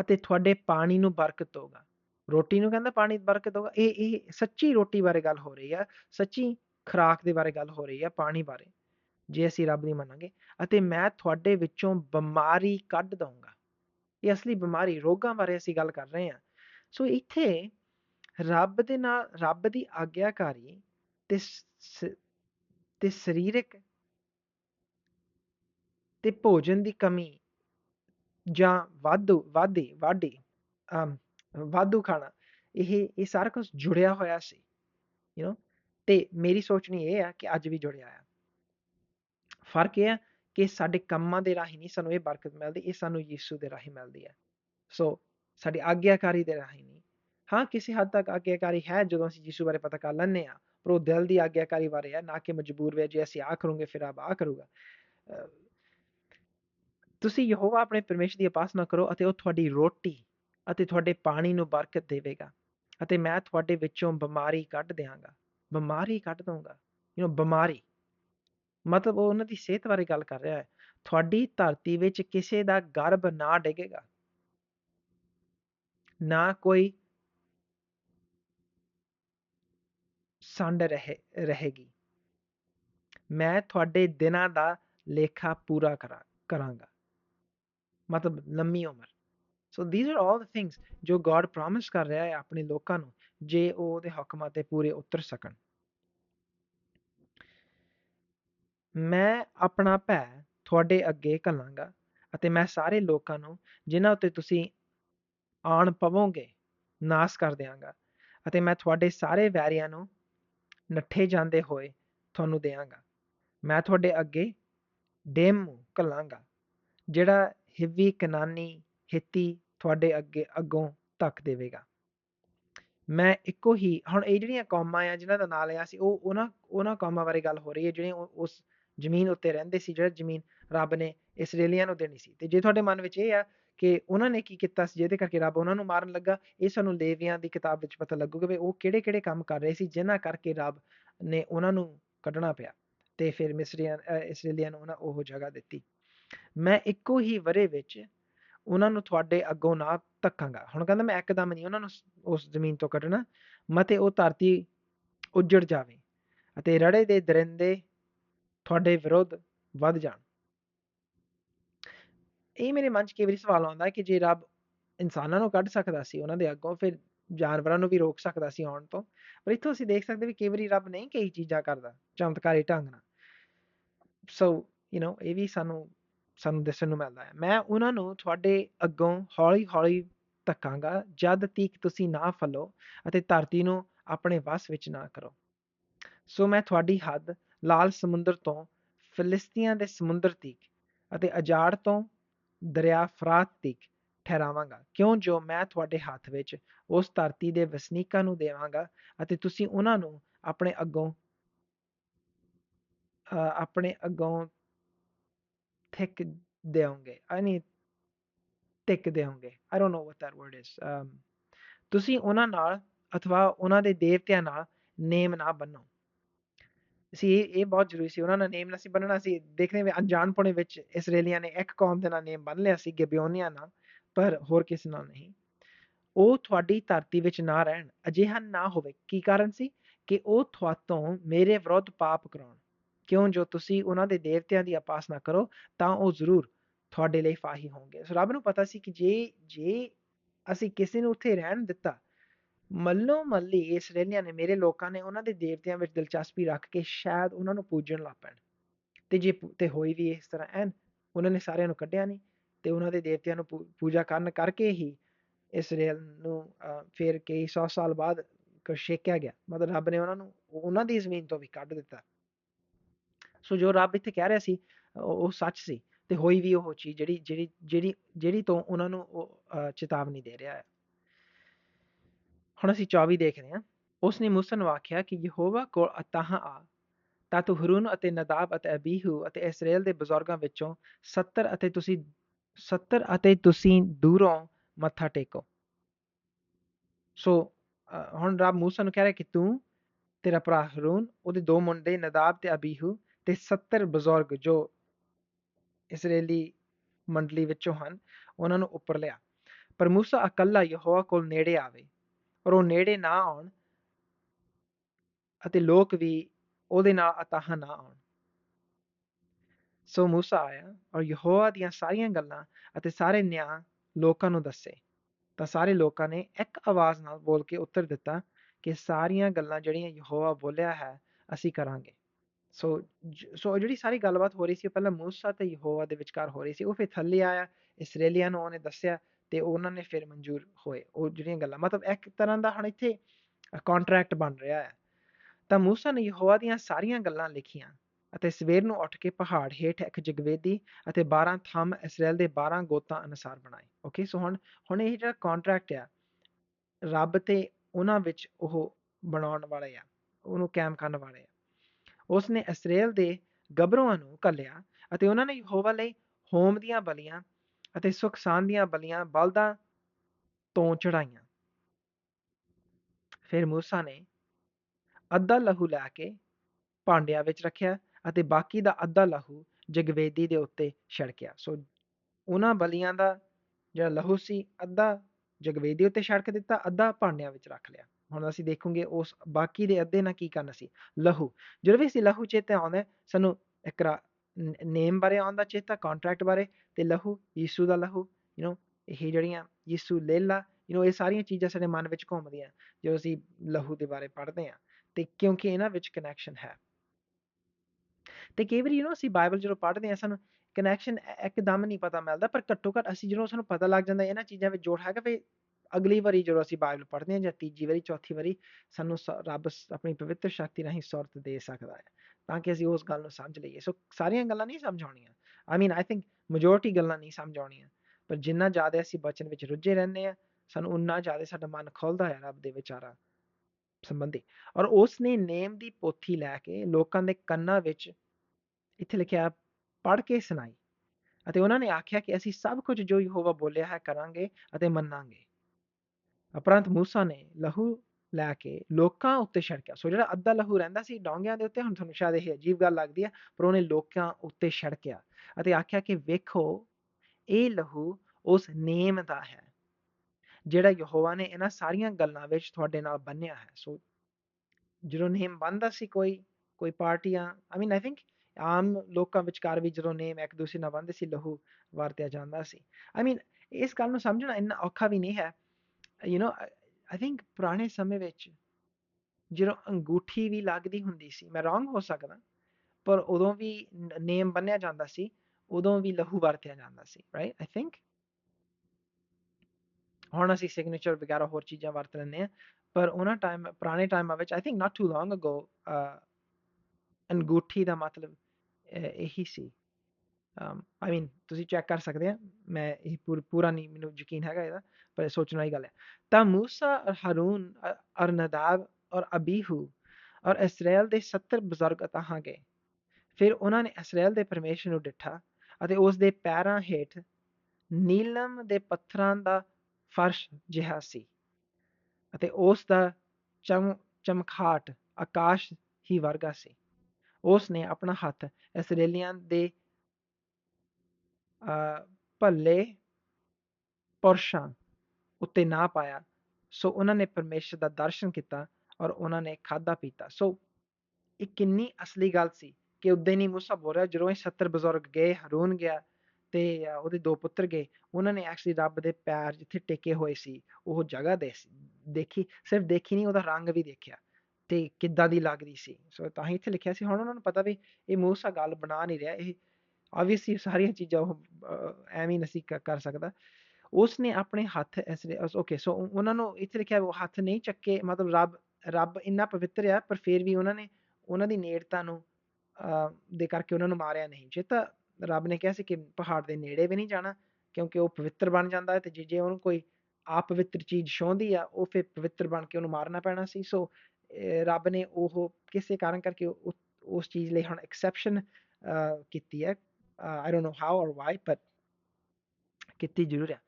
ਅਤੇ ਤੁਹਾਡੇ ਪਾਣੀ ਨੂੰ ਬਰਕਤ ਦੇਊਗਾ। ਰੋਟੀ ਨੂੰ ਕਹਿੰਦਾ ਪਾਣੀ ਬਰਕਤ ਦੇਊਗਾ। ਇਹ ਇਹ ਸੱਚੀ ਰੋਟੀ ਬਾਰੇ ਗੱਲ ਹੋ ਰਹੀ ਆ, ਸੱਚੀ ਖਰਾਕ ਦੇ ਬਾਰੇ ਗੱਲ ਹੋ ਰਹੀ ਆ, ਪਾਣੀ ਬਾਰੇ। ਜੇ ਅਸੀਂ ਰੱਬ ਦੀ ਮੰਨਾਂਗੇ ਅਤੇ ਮੈਂ ਤੁਹਾਡੇ ਵਿੱਚੋਂ ਬਿਮਾਰੀ ਕੱਢ ਦਊਂਗਾ। ਇਹ ਅਸਲੀ ਬਿਮਾਰੀ ਰੋਗਾਂ ਬਾਰੇ ਅਸੀਂ ਗੱਲ ਕਰ ਰਹੇ ਹਾਂ। ਸੋ ਇੱਥੇ ਰੱਬ ਦੇ ਨਾਲ, ਰੱਬ ਦੀ ਆਗਿਆਕਾਰੀ ਤੇ ਤੇ ਸਰੀਰਕ ਤੇ ਭੋਜਨ ਦੀ ਕਮੀ ਜਾਂ ਵਾਧੂ, ਵਾਧੇ, ਵਾਢੀ ਵਾਧੂ ਖਾਣਾ, ਇਹ ਇਹ ਸਾਰਾ ਕੁਝ ਜੁੜਿਆ ਹੋਇਆ ਸੀ। ਯੂ نو ਤੇ ਮੇਰੀ ਸੋਚਣੀ ਇਹ ਆ ਕਿ ਅੱਜ ਵੀ ਜੁੜਿਆ ਆ। ਫ਼ਰਕ ਇਹ ਹੈ ਕਿ ਸਾਡੇ ਕੰਮਾਂ ਦੇ ਰਾਹੀਂ ਨਹੀਂ, ਸਾਨੂੰ ਇਹ ਬਰਕਤ ਮਿਲਦੀ, ਇਹ ਸਾਨੂੰ ਯਿਸੂ ਦੇ ਰਾਹੀਂ ਮਿਲਦੀ ਹੈ। ਸੋ ਸਾਡੀ ਆਗਿਆਕਾਰੀ ਦੇ ਰਾਹੀਂ ਨਹੀਂ। ਹਾਂ, ਕਿਸੇ ਹੱਦ ਤੱਕ ਆਗਿਆਕਾਰੀ ਹੈ ਜਦੋਂ ਅਸੀਂ ਯਿਸੂ ਬਾਰੇ ਪਤਾ ਕਰ ਲੈਂਦੇ ਆ ਪਰ ਉਹ ਦਿਲ ਦੀ ਆਗਿਆਕਾਰੀ ਬਾਰੇ ਹੈ, ਨਾ ਕਿ ਮਜਬੂਰ ਵੇ ਜੇ ਅਸੀਂ ਆ ਕਰੂਗੇ, ਫਿਰ ਆਪ ਆ ਕਰੂਗਾ। ਤੁਸੀਂ ਯਹੋਵਾ ਆਪਣੇ ਪਰਮੇਸ਼ਰ ਦੀ ਉਪਾਸਨਾ ਕਰੋ ਅਤੇ ਉਹ ਤੁਹਾਡੀ ਰੋਟੀ ਅਤੇ ਤੁਹਾਡੇ ਪਾਣੀ ਨੂੰ ਬਰਕਤ ਦੇਵੇਗਾ ਅਤੇ ਮੈਂ ਤੁਹਾਡੇ ਵਿੱਚੋਂ ਬਿਮਾਰੀ ਕੱਢ ਦਿਆਂਗਾ। ਬਿਮਾਰੀ ਕੱਢ ਦਊਂਗਾ। ਯੂ نو ਬਿਮਾਰੀ। ਮਤਲਬ ਉਹ ਉਹਨਾਂ ਦੀ ਸਿਹਤ ਬਾਰੇ ਗੱਲ ਕਰ ਰਿਹਾ ਹੈ। ਤੁਹਾਡੀ ਧਰਤੀ ਵਿੱਚ ਕਿਸੇ ਦਾ ਗਰਭ ਨਾ ਡਿੱਗੇਗਾ। ਨਾ ਕੋਈ ਸੰਡ ਰਹੇ, ਰਹੇਗੀ। ਮੈਂ ਤੁਹਾਡੇ ਦਿਨਾਂ ਦਾ ਲੇਖਾ ਪੂਰਾ ਕਰਾਂ, ਕਰਾਂਗਾ। ਮਤਲਬ ਲੰਮੀ ਉਮਰ। So these are all the things ਜੋ ਗੋਡ ਪ੍ਰੋਮਿਸ ਕਰ ਰਿਹਾ ਹੈ ਆਪਣੇ ਲੋਕਾਂ ਨੂੰ, ਜੇ ਉਹ ਉਹਦੇ ਹੁਕਮਾਂ ਤੇ ਪੂਰੇ ਉਤਰ ਸਕਣ। ਮੈਂ ਆਪਣਾ ਭੈ ਤੁਹਾਡੇ ਅੱਗੇ ਘੱਲਾਂਗਾ ਅਤੇ ਮੈਂ ਸਾਰੇ ਲੋਕਾਂ ਨੂੰ ਜਿਨ੍ਹਾਂ ਉੱਤੇ ਤੁਸੀਂ ਆਣ ਪਵੋਗੇ ਨਾਸ ਕਰ ਦਿਆਂਗਾ ਅਤੇ ਮੈਂ ਤੁਹਾਡੇ ਸਾਰੇ ਵੈਰੀਆਂ ਨੂੰ ਨੱਠੇ ਜਾਂਦੇ ਹੋਏ ਤੁਹਾਨੂੰ ਦੇਵਾਂਗਾ ਮੈਂ ਤੁਹਾਡੇ ਅੱਗੇ ਡੇਮ ਘੱਲਾਂਗਾ, ਜਿਹੜਾ ਹਿੱਵੀ ਕਨਾਨੀ ਹਿੱਤੀ ਤੁਹਾਡੇ ਅੱਗੇ ਅੱਗੋਂ ਤੱਕ ਦੇਵੇਗਾ। ਮੈਂ ਇੱਕੋ ਹੀ, ਹੁਣ ਇਹ ਜਿਹੜੀਆਂ ਕੌਮਾਂ ਆ, ਜਿਨ੍ਹਾਂ ਦਾ ਨਾਂ ਲਿਆ ਸੀ, ਉਹ ਉਹਨਾਂ ਉਹਨਾਂ ਕੌਮਾਂ ਬਾਰੇ ਗੱਲ ਹੋ ਰਹੀ ਹੈ, ਜਿਹੜੀਆਂ ਉਸ ਜ਼ਮੀਨ ਉੱਤੇ ਰਹਿੰਦੇ ਸੀ, ਜਿਹੜਾ ਜ਼ਮੀਨ ਰੱਬ ਨੇ ਇਸرائیਲੀਆਂ ਨੂੰ ਦੇਣੀ ਸੀ। ਤੇ ਜੇ ਤੁਹਾਡੇ ਮਨ ਵਿੱਚ ਇਹ ਆ ਕਿ ਉਹਨਾਂ ਨੇ ਕੀ ਕੀਤਾ ਸੀ, ਜਿਹਦੇ ਕਰਕੇ ਰੱਬ ਉਹਨਾਂ ਨੂੰ ਮਾਰਨ ਲੱਗਾ, ਇਹ ਸਾਨੂੰ ਲੇਵੀਆਂ ਦੀ ਕਿਤਾਬ ਵਿੱਚ ਪਤਾ ਲੱਗੂਗਾ ਵੀ ਉਹ ਕਿਹੜੇ-ਕਿਹੜੇ ਕੰਮ ਕਰ ਰਹੇ ਸੀ, ਜਿਨ੍ਹਾਂ ਕਰਕੇ ਰੱਬ ਨੇ ਉਹਨਾਂ ਨੂੰ ਕੱਢਣਾ ਪਿਆ। ਤੇ ਫਿਰ ਮਿਸਰੀਆਂ ਇਸرائیਲੀਆਂ ਨੂੰ ਉਹਨਾਂ ਉਹ ਜਗ੍ਹਾ ਦਿੱਤੀ। ਮੈਂ ਇੱਕੋ ਹੀ ਵਰੇ ਵਿੱਚ ਉਹਨਾਂ ਨੂੰ ਤੁਹਾਡੇ ਅੱਗੋਂ ਨਾ ਧੱਕਾਂਗਾ। ਹੁਣ ਕਹਿੰਦਾ ਮੈਂ ਇੱਕਦਮ ਨਹੀਂ ਉਹਨਾਂ ਨੂੰ ਉਸ ਜ਼ਮੀਨ ਤੋਂ ਕੱਢਣਾ, ਮਤੇ ਉਹ ਧਰਤੀ ਉੱਜੜ ਜਾਵੇ ਅਤੇ ਰੜੇ ਦੇ ਦਰਿੰਦੇ ਤੁਹਾਡੇ ਵਿਰੁੱਧ ਵੱਧ ਜਾਣ। ਇਹ ਮੇਰੇ ਮਨ 'ਚ ਕਈ ਵਾਰੀ ਸਵਾਲ ਆਉਂਦਾ ਕਿ ਜੇ ਰੱਬ ਇਨਸਾਨਾਂ ਨੂੰ ਕੱਢ ਸਕਦਾ ਸੀ, ਉਹਨਾਂ ਦੇ ਅੱਗੋਂ ਫਿਰ ਜਾਨਵਰਾਂ ਨੂੰ ਵੀ ਰੋਕ ਸਕਦਾ ਸੀ ਆਉਣ ਤੋਂ, ਪਰ ਇੱਥੋਂ ਅਸੀਂ ਦੇਖ ਸਕਦੇ ਵੀ ਕਈ ਵਾਰੀ ਰੱਬ ਨਹੀਂ ਕਈ ਚੀਜ਼ਾਂ ਕਰਦਾ, ਚਮਤਕਾਰੀ ਢੰਗ ਨਾਲ। ਸੋ ਯੂ نو ਇਹ ਵੀ ਸਾਨੂੰ ਸਾਨੂੰ ਦੱਸਣ ਨੂੰ ਮਿਲਦਾ ਹੈ। ਮੈਂ ਉਹਨਾਂ ਨੂੰ ਤੁਹਾਡੇ ਅੱਗੋਂ ਹੌਲੀ-ਹੌਲੀ ਧੱਕਾਂਗਾ, ਜਦ ਤੀਕ ਤੁਸੀਂ ਨਾ ਫਲੋ ਅਤੇ ਧਰਤੀ ਨੂੰ ਆਪਣੇ ਵਸ ਵਿੱਚ ਨਾ ਕਰੋ। ਸੋ ਮੈਂ ਤੁਹਾਡੀ ਹੱਦ ਲਾਲ ਸਮੁੰਦਰ ਤੋਂ ਫਿਲਿਸਤੀਆਂ ਦੇ ਸਮੁੰਦਰ ਤੀਕ ਅਤੇ ਅਜਾੜ ਤੋਂ ਦਰਿਆ ਫਰਾਤ ਤੀਕ ਠਹਿਰਾਵਾਂਗਾ। ਕਿਉਂ? ਜੋ ਮੈਂ ਤੁਹਾਡੇ ਹੱਥ ਵਿੱਚ ਉਸ ਧਰਤੀ ਦੇ ਵਸਨੀਕਾਂ ਨੂੰ ਦੇਵਾਂਗਾ ਅਤੇ ਤੁਸੀਂ ਉਹਨਾਂ ਨੂੰ ਆਪਣੇ ਅੱਗੋਂ ਆਪਣੇ ਅੱਗੋਂ ਥਿਕ ਦੇਵੋਗੇ ਆਈ ਮੀਨ ਟਿਕ ਦੇਵੋਗੇ I don't know what that word is ਤੁਸੀਂ ਉਹਨਾਂ ਨਾਲ ਅਥਵਾ ਉਹਨਾਂ ਦੇ ਦੇਵਤਿਆਂ ਨਾਲ ਨੇਮ ਨਾ ਬੰਨੋ। ਸੀ, ਇਹ ਬਹੁਤ ਜ਼ਰੂਰੀ ਸੀ। ਉਹਨਾਂ ਦਾ ਨੇਮ ਨਾ ਸੀ ਬਣਨਾ ਸੀ। ਦੇਖਨੇ ਵਿੱਚ ਅਣਜਾਣਪੁਣੇ ਵਿੱਚ ਇਸرائیਲੀਆਂ ਨੇ ਇੱਕ ਕੌਮ ਦਾ ਨੇਮ ਬਣ ਲਿਆ ਸੀ, ਗਿਬਿਓਨੀਆਂ ਨਾਲ, ਪਰ ਹੋਰ ਕਿਸੇ ਨਾਲ ਨਹੀਂ। ਉਹ ਤੁਹਾਡੀ ਧਰਤੀ ਵਿੱਚ ਨਾ ਰਹਿਣ, ਅਜਿਹਾ ਨਾ ਹੋਵੇ। ਕੀ ਕਾਰਨ ਸੀ? ਕਿ ਉਹ ਤੁਹਾਤੋਂ ਮੇਰੇ ਵਿਰੁੱਧ ਪਾਪ ਕਰਾਉਣ। ਕਿਉਂ? ਜੋ ਤੁਸੀਂ ਉਹਨਾਂ ਦੇ ਦੇਵਤਿਆਂ ਦੀ ਉਪਾਸਨਾ ਕਰੋ, ਤਾਂ ਉਹ ਜ਼ਰੂਰ ਤੁਹਾਡੇ ਲਈ ਫਾਹੀ ਹੋਣਗੇ। ਸੋ ਰੱਬ ਨੂੰ ਪਤਾ ਸੀ ਕਿ ਜੇ ਜੇ ਅਸੀਂ ਕਿਸੇ ਨੂੰ ਉੱਥੇ ਰਹਿਣ ਦਿੱਤਾ ਮੱਲੋ ਮੱਲੀ ਇਸ ਰਹਿਣਿਆਂ ਨੇ ਮੇਰੇ ਲੋਕਾਂ ਨੇ ਉਹਨਾਂ ਦੇ ਦੇਵਤਿਆਂ ਵਿੱਚ ਦਿਲਚਸਪੀ ਰੱਖ ਕੇ ਸ਼ਾਇਦ ਉਹਨਾਂ ਨੂੰ ਪੂਜਣ ਲੱਗ ਪੈਣ। ਤੇ ਜੇ ਤੇ ਹੋਈ ਵੀ ਇਸ ਤਰ੍ਹਾਂ ਐਨ ਉਹਨਾਂ ਨੇ ਸਾਰਿਆਂ ਨੂੰ ਕੱਢਿਆ ਨਹੀਂ ਤੇ ਉਹਨਾਂ ਦੇ ਦੇਵਤਿਆਂ ਨੂੰ ਪੂਜਾ ਕਰਨ ਕਰਕੇ ਹੀ ਇਸ ਰੇਲ ਨੂੰ ਅਹ, ਫਿਰ ਕਈ ਸੌ ਸਾਲ ਬਾਅਦ ਕਸ਼ੇਕਿਆ ਗਿਆ। ਮਤਲਬ ਰੱਬ ਨੇ ਉਹਨਾਂ ਨੂੰ ਉਹਨਾਂ ਦੀ ਜ਼ਮੀਨ ਤੋਂ ਵੀ ਕੱਢ ਦਿੱਤਾ। ਸੋ ਜੋ ਰੱਬ ਇੱਥੇ ਕਹਿ ਰਿਹਾ ਸੀ ਉਹ ਉਹ ਸੱਚ ਸੀ ਤੇ ਹੋਈ ਵੀ ਉਹ ਚੀਜ਼ ਜਿਹੜੀ ਜਿਹੜੀ ਜਿਹੜੀ ਜਿਹੜੀ ਤੋਂ ਉਹਨਾਂ ਨੂੰ ਉਹ ਅਹ, ਚੇਤਾਵਨੀ ਦੇ ਰਿਹਾ ਹੈ। ਹੁਣ ਅਸੀਂ 24 ਦੇਖਦੇ ਹਾਂ। ਉਸ ਨੇ ਮੂਸਾ ਨੂੰ ਆਖਿਆ ਕਿ ਯਹੋਵਾ ਕੋਲ ਅਤਾਹ ਆ, ਤਾਂ ਤੂੰ ਹਰੂਨ ਅਤੇ ਨਦਾਬ ਅਤੇ ਅਬੀਹੂ ਅਤੇ ਇਸਰਾਇਲ ਦੇ ਬਜ਼ੁਰਗਾਂ ਵਿੱਚੋਂ 70 ਅਤੇ ਤੁਸੀਂ 70 ਅਤੇ ਤੁਸੀਂ ਦੂਰੋਂ ਮੱਥਾ ਟੇਕੋ। ਸੋ ਹੁਣ ਰੱਬ ਮੂਸਾ ਨੂੰ ਕਹਿ ਰਿਹਾ ਕਿ ਤੂੰ, ਤੇਰਾ ਭਰਾ ਹਰੂਨ, ਉਹਦੇ ਦੋ ਮੁੰਡੇ ਨਦਾਬ ਤੇ ਅਬੀਹੂ ਤੇ 70 ਬਜ਼ੁਰਗ ਜੋ ਇਸرائیਲੀ ਮੰਡਲੀ ਵਿੱਚੋਂ ਹਨ, ਉਹਨਾਂ ਨੂੰ ਉੱਪਰ ਲਿਆ। ਪਰ ਮੂਸਾ ਇਕੱਲਾ ਯਹੋਵਾ ਕੋਲ ਨੇੜੇ ਆਵੇ। ਪਰ ਉਹ ਨੇੜੇ ਨਾ ਆਉਣ ਅਤੇ ਲੋਕ ਵੀ ਉਹਦੇ ਨਾਲ ਅਤਾਹ ਨਾ ਆਉਣ। ਸੋ موسی ਆਇਆ ਔਰ ਯਹੋਵਾ ਦੀਆਂ ਸਾਰੀਆਂ ਗੱਲਾਂ ਅਤੇ ਸਾਰੇ ਨਿਆਂ ਲੋਕਾਂ ਨੂੰ ਦੱਸੇ। ਤਾਂ ਸਾਰੇ ਲੋਕਾਂ ਨੇ ਇੱਕ ਆਵਾਜ਼ ਨਾਲ ਬੋਲ ਕੇ ਉੱਤਰ ਦਿੱਤਾ ਕਿ ਸਾਰੀਆਂ ਗੱਲਾਂ ਜਿਹੜੀਆਂ ਯਹੋਵਾ ਬੋਲਿਆ ਹੈ, ਅਸੀਂ ਕਰਾਂਗੇ। ਸੋ ਸੋ ਜਿਹੜੀ ਸਾਰੀ ਗੱਲਬਾਤ ਹੋ ਰਹੀ ਸੀ ਪਹਿਲਾਂ موسی ਤੇ ਯਹੋਵਾ ਦੇ ਵਿਚਕਾਰ ਹੋ ਰਹੀ ਸੀ। ਉਹ ਫਿਰ ਥੱਲੇ ਆਇਆ ਇਸرائیਲੀਆਂ ਨੂੰ ਉਹਨੇ ਦੱਸਿਆ ਤੇ ਉਹਨਾਂ ਨੇ ਫਿਰ ਮਨਜ਼ੂਰ ਹੋਏ, ਉਹ ਜਿਹੜੀਆਂ ਗੱਲਾਂ, ਮਤਲਬ ਇੱਕ ਤਰ੍ਹਾਂ ਦਾ ਹੁਣ ਇੱਥੇ ਕੰਟਰੈਕਟ ਬਣ ਰਿਹਾ ਹੈ। ਤਾਂ ਮੂਸਾ ਨੇ ਯਹੋਵਾ ਦੀਆਂ ਸਾਰੀਆਂ ਗੱਲਾਂ ਲਿਖੀਆਂ ਅਤੇ ਸਵੇਰ ਨੂੰ ਉੱਠ ਕੇ ਪਹਾੜ ਹੇਠ ਇੱਕ ਜਗਵੇਦੀ ਅਤੇ 12 ਥੰਮ ਇਸਰਾਇਲ ਦੇ 12 ਗੋਤਾਂ ਅਨੁਸਾਰ ਬਣਾਏ ਓਕੇ ਸੋ ਹੁਣ ਹੁਣ ਇਹ ਜਿਹੜਾ ਕੰਟਰੈਕਟ ਆ, ਰੱਬ ਤੇ ਉਹਨਾਂ ਵਿੱਚ ਉਹ ਬਣਾਉਣ ਵਾਲੇ ਆ, ਉਹਨੂੰ ਕਾਇਮ ਕਰਨ ਵਾਲੇ ਆ। ਉਸ ਨੇ ਇਸਰਾਇਲ ਦੇ ਗਬਰੂਆਂ ਨੂੰ ਕੱਲਿਆ ਅਤੇ ਉਹਨਾਂ ਨੇ ਯਹੋਵਾ ਲਈ ਹੋਮ ਦੀਆਂ ਬਲੀਆਂ ਅਤੇ ਸੁਖਸਾਨ ਦੀਆਂ ਬਲੀਆਂ ਬਲਦਾਂ ਤੋਂ ਚੜਾਈਆਂ ਫਿਰ ਮੂਸਾ ਨੇ ਅੱਧਾ ਲਹੂ ਲੈ ਕੇ ਭਾਂਡਿਆਂ ਵਿੱਚ ਰੱਖਿਆ ਅਤੇ ਬਾਕੀ ਦਾ ਅੱਧਾ ਲਹੂ ਜਗਵੇਦੀ ਦੇ ਉੱਤੇ ਛੜਕਿਆ। ਸੋ ਉਹਨਾਂ ਬਲੀਆਂ ਦਾ ਜਿਹੜਾ ਲਹੂ ਸੀ, ਅੱਧਾ ਜਗਵੇਦੀ ਉੱਤੇ ਛੜਕ ਦਿੱਤਾ, ਅੱਧਾ ਭਾਂਡਿਆਂ ਵਿੱਚ ਰੱਖ ਲਿਆ। ਹੁਣ ਅਸੀਂ ਦੇਖਾਂਗੇ ਉਸ ਬਾਕੀ ਦੇ ਅੱਧੇ ਨਾਲ ਕੀ ਕਰਨਾ ਸੀ। ਲਹੂ, ਜਦੋਂ ਵੀ ਅਸੀਂ ਲਹੂ ਚੇਤੇ ਆਉਂਦਾ ਸਾਨੂੰ ਇਕਰਾ ਨੇਮ ਬਾਰੇ ਆਉਂਦਾ ਚੇਤਾ ਕੰਟਰੈਕਟ ਬਾਰੇ ਤੇ ਲਹੂ ਯਿਸੂ ਦਾ ਲਹੂ ਯੂ نو ਇਹ ਜਿਹੜੀਆਂ ਯਿਸੂ ਲੇਲਾ ਯੂ نو ਇਹ ਸਾਰੀਆਂ ਚੀਜ਼ਾਂ ਸਾਡੇ ਮਨ ਵਿੱਚ ਘੁੰਮਦੀਆਂ ਜਦੋਂ ਅਸੀਂ ਲਹੂ ਦੇ ਬਾਰੇ ਪੜ੍ਹਦੇ ਹਾਂ ਤੇ ਕਿਉਂਕਿ ਇਹਨਾਂ ਵਿੱਚ ਕਨੈਕਸ਼ਨ ਹੈ ਤੇ ਕਈ ਵਾਰੀ ਯੂ نو ਅਸੀਂ ਬਾਈਬਲ ਜਦੋਂ ਪੜ੍ਹਦੇ ਹਾਂ ਸਾਨੂੰ ਕਨੈਕਸ਼ਨ ਇੱਕਦਮ ਨਹੀਂ ਪਤਾ ਮਿਲਦਾ ਪਰ ਘੱਟੋ ਘੱਟ ਅਸੀਂ ਜਦੋਂ ਸਾਨੂੰ ਪਤਾ ਲੱਗ ਜਾਂਦਾ ਇਹਨਾਂ ਚੀਜ਼ਾਂ ਵਿੱਚ ਜੋੜ ਹੈਗਾ ਵੀ ਅਗਲੀ ਵਾਰੀ ਜਦੋਂ ਅਸੀਂ ਬਾਈਬਲ ਪੜ੍ਹਦੇ ਹਾਂ ਜਾਂ ਤੀਜੀ ਵਾਰੀ ਚੌਥੀ ਵਾਰੀ ਸਾਨੂੰ ਰੱਬ ਆਪਣੀ ਪਵਿੱਤਰ ਸ਼ਕਤੀ ਰਾਹੀਂ ਸੁਰਤ ਦੇ ਸਕਦਾ ਹੈ ਤਾਂ ਕਿ ਅਸੀਂ ਉਸ ਗੱਲ ਨੂੰ ਸਮਝ ਲਈਏ। ਸੋ ਸਾਰੀਆਂ ਗੱਲਾਂ ਨਹੀਂ ਸਮਝ ਆਉਣੀਆਂ ਆਈ ਮੀਨ ਆਈ ਥਿੰਕ ਮੈਜੋਰਟੀ ਗੱਲਾਂ ਨਹੀਂ ਸਮਝ ਆਉਣੀਆਂ ਪਰ ਜਿੰਨਾ ਜ਼ਿਆਦਾ ਅਸੀਂ ਬਚਨ ਵਿੱਚ ਰੁੱਝੇ ਰਹਿੰਦੇ ਆ ਸਾਨੂੰ ਉਨਾ ਜ਼ਿਆਦਾ ਸਾਡਾ ਮਨ ਖੁੱਲਦਾ ਹੈ ਰੱਬ ਦੇ ਵਿਚਾਰਾਂ ਸੰਬੰਧੀ। ਔਰ ਉਸ ਨੇ ਨੇਮ ਦੀ ਪੋਥੀ ਲੈ ਕੇ ਲੋਕਾਂ ਦੇ ਕੰਨਾਂ ਵਿੱਚ ਇੱਥੇ ਲਿਖਿਆ, ਪੜ੍ਹ ਕੇ ਸੁਣਾਈ। ਅਤੇ ਉਹਨਾਂ ਨੇ ਆਖਿਆ ਕਿ ਅਸੀਂ ਸਭ ਕੁਝ ਜੋ ਯਹੋਵਾ ਬੋਲਿਆ ਹੈ ਕਰਾਂਗੇ ਅਤੇ ਮੰਨਾਂਗੇ। ਅਪਰੰਤ ਮੂਸਾ ਨੇ ਲਹੂ ਲੈ ਕੇ ਲੋਕਾਂ ਉੱਤੇ ਛੜਕਿਆ ਸੋ ਜਿਹੜਾ ਅੱਧਾ ਲਹੂ ਰਹਿੰਦਾ ਸੀ ਡੋਂਗਿਆਂ ਦੇ ਉੱਤੇ, ਹੁਣ ਤੁਹਾਨੂੰ ਸ਼ਾਇਦ ਇਹ ਅਜੀਬ ਗੱਲ ਲੱਗਦੀ ਹੈ, ਪਰ ਉਹਨੇ ਲੋਕਾਂ ਉੱਤੇ ਛੜਕਿਆ ਅਤੇ ਆਖਿਆ ਕਿ ਵੇਖੋ, ਇਹ ਲਹੂ ਉਸ ਨੇਮ ਦਾ ਹੈ, ਜਿਹੜਾ ਯਹੋਵਾ ਨੇ ਇਹਨਾਂ ਸਾਰੀਆਂ ਗੱਲਾਂ ਵਿੱਚ ਤੁਹਾਡੇ ਨਾਲ ਬੰਨਿਆ ਹੈ। ਸੋ ਜਦੋਂ ਨੇਮ ਬੰਦਾ ਸੀ ਕੋਈ ਕੋਈ ਪਾਰਟੀਆਂ ਆਈ ਮੀਨ ਆਈ ਥਿੰਕ ਆਮ ਲੋਕਾਂ ਵਿਚਕਾਰ ਵੀ ਜਦੋਂ ਨੇਮ ਇੱਕ ਦੂਸਰੇ ਨਾਲ ਬੰਦੇ ਸੀ, ਲਹੂ ਵਰਤਿਆ ਜਾਂਦਾ ਸੀ। ਆਈ ਮੀਨ ਇਸ ਗੱਲ ਨੂੰ ਸਮਝਣਾ ਇੰਨਾ ਔਖਾ ਵੀ ਨਹੀਂ ਹੈ। ਯੂ نو ਆਈ ਥਿੰਕ ਪੁਰਾਣੇ ਸਮੇਂ ਵਿੱਚ ਜਦੋਂ ਅੰਗੂਠੀ ਵੀ ਲੱਗਦੀ ਹੁੰਦੀ ਸੀ, ਮੈਂ ਰੋਂਗ ਹੋ ਸਕਦਾ, ਪਰ ਉਦੋਂ ਵੀ ਨੇਮ ਬੰਨਿਆ ਜਾਂਦਾ ਸੀ, ਉਦੋਂ ਵੀ ਲਹੂ ਵਰਤਿਆ ਜਾਂਦਾ ਸੀ ਰਾਈਟ ਆਈ ਥਿੰਕ ਹੁਣ ਅਸੀਂ ਸਿਗਨੇਚਰ ਵਗੈਰਾ ਹੋਰ ਚੀਜ਼ਾਂ ਵਰਤ ਲੈਂਦੇ ਆ ਪਰ ਉਹਨਾਂ ਟਾਈਮ ਪੁਰਾਣੇ ਟਾਈਮਾਂ ਵਿੱਚ ਆਈ ਥਿੰਕ ਨਾਟ ਟੂ ਲੌਂਗ ਅਗੋ ਅੰਗੂਠੀ ਦਾ ਮਤਲਬ ਇਹੀ ਸੀ। ਆਈ ਮੀਨ ਤੁਸੀਂ ਚੈੱਕ ਕਰ ਸਕਦੇ ਆ, ਮੈਂ ਇਹ ਪੂਰਾ ਨਹੀਂ, ਮੈਨੂੰ ਯਕੀਨ ਹੈਗਾ ਇਹਦਾ, ਪਰ ਸੋਚਣ ਵਾਲੀ ਗੱਲ ਹੈ। ਤਾਂ موسی ਔਰ ਹਰੂਨ ਔਰ ਨਦਾਬ ਔਰ ਅਬੀਹੂ ਔਰ ਇਸਰਾਇਲ ਦੇ 70 ਬਜ਼ੁਰਗ ਅਤਾਹਾਂ ਗਏ। ਫਿਰ ਉਹਨਾਂ ਨੇ ਇਸਰਾਇਲ ਦੇ ਪਰਮੇਸ਼ਰ ਨੂੰ ਡਿੱਠਾ ਅਤੇ ਉਸ ਦੇ ਪੈਰਾਂ ਹੇਠ ਨੀਲਮ ਦੇ ਪੱਥਰਾਂ ਦਾ ਫਰਸ਼ ਜਿਹਾ ਸੀ ਅਤੇ ਉਸ ਦਾ ਚਮ, ਚਮਖਾਟ ਆਕਾਸ਼ ਹੀ ਵਰਗਾ ਸੀ। ਉਸ ਨੇ ਆਪਣਾ ਹੱਥ ਇਸرائیਲੀਆਂ ਦੇ ਭੱਲੇ ਪੁਰਸ਼ਾਂ ਉੱਤੇ ਨਾ ਪਾਇਆ। ਸੋ ਉਹਨਾਂ ਨੇ ਪਰਮੇਸ਼ਰ ਦਾ ਦਰਸ਼ਨ ਕੀਤਾ ਔਰ ਉਹਨਾਂ ਨੇ ਖਾਦਾ ਪੀਤਾ। ਸੋ ਇਹ ਕਿੰਨੀ ਅਸਲੀ ਗੱਲ ਸੀ ਕਿ ਉਦੋਂ ਨਹੀਂ ਮੂਸਾ ਬੋਲ ਰਿਹਾ, ਜਦੋਂ ਇਹ 70 ਬਜ਼ੁਰਗ ਗਏ, ਹਰੂਨ ਗਿਆ ਤੇ ਉਹਦੇ ਦੋ ਪੁੱਤਰ ਗਏ, ਉਹਨਾਂ ਨੇ ਐਕਚੁਅਲੀ ਰੱਬ ਦੇ ਪੈਰ ਜਿੱਥੇ ਟਿਕੇ ਹੋਏ ਸੀ, ਉਹ ਜਗ੍ਹਾ ਦੇ ਦੇਖੀ, ਸਿਰਫ ਦੇਖੀ ਨਹੀਂ, ਉਹਦਾ ਰੰਗ ਵੀ ਦੇਖਿਆ ਤੇ ਕਿੱਦਾਂ ਦੀ ਲੱਗਦੀ ਸੀ। ਸੋ ਤਾਂ ਹੀ ਇੱਥੇ ਲਿਖਿਆ ਸੀ। ਹੁਣ ਉਹਨਾਂ ਨੂੰ ਪਤਾ ਵੀ ਇਹ ਮੂਸਾ ਗੱਲ ਬਣਾ ਨਹੀਂ ਰਿਹਾ, ਇਹ ਆਬਵੀਅਸਲੀ ਸਾਰੀਆਂ ਚੀਜ਼ਾਂ ਉਹ ਅਹ, ਐਵੇਂ ਨਹੀਂ ਸੀ ਕਰ ਸਕਦਾ। ਉਸਨੇ ਆਪਣੇ ਹੱਥ ਇਸ ਓਕੇ ਸੋ ਉਹਨਾਂ ਨੂੰ ਇੱਥੇ ਲਿਖਿਆ ਉਹ ਹੱਥ ਨਹੀਂ ਚੱਕੇ ਮਤਲਬ ਰੱਬ ਰੱਬ ਇੰਨਾ ਪਵਿੱਤਰ ਆ ਪਰ ਫਿਰ ਵੀ ਉਹਨਾਂ ਨੇ ਉਹਨਾਂ ਦੀ ਨੇੜਤਾ ਨੂੰ ਦੇ ਕਰਕੇ ਉਹਨਾਂ ਨੂੰ ਮਾਰਿਆ ਨਹੀਂ। ਜੇ ਤਾਂ ਰੱਬ ਨੇ ਕਿਹਾ ਸੀ ਕਿ ਪਹਾੜ ਦੇ ਨੇੜੇ ਵੀ ਨਹੀਂ ਜਾਣਾ ਕਿਉਂਕਿ ਉਹ ਪਵਿੱਤਰ ਬਣ ਜਾਂਦਾ ਹੈ ਤੇ ਜੇ ਜੇ ਉਹਨੂੰ ਕੋਈ ਆਪਵਿੱਤਰ ਚੀਜ਼ ਛੋਂਦੀ ਆ ਉਹ ਫਿਰ ਪਵਿੱਤਰ ਬਣ ਕੇ ਉਹਨੂੰ ਮਾਰਨਾ ਪੈਣਾ ਸੀ। ਸੋ ਰੱਬ ਨੇ ਉਹ ਕਿਸੇ ਕਾਰਨ ਕਰਕੇ ਉਸ ਚੀਜ਼ ਲਈ ਹੁਣ ਐਕਸੈਪਸ਼ਨ ਕੀਤੀ ਹੈ। I don't know how or why but ਕੀਤੀ ਜ਼ਰੂਰ ਹੈ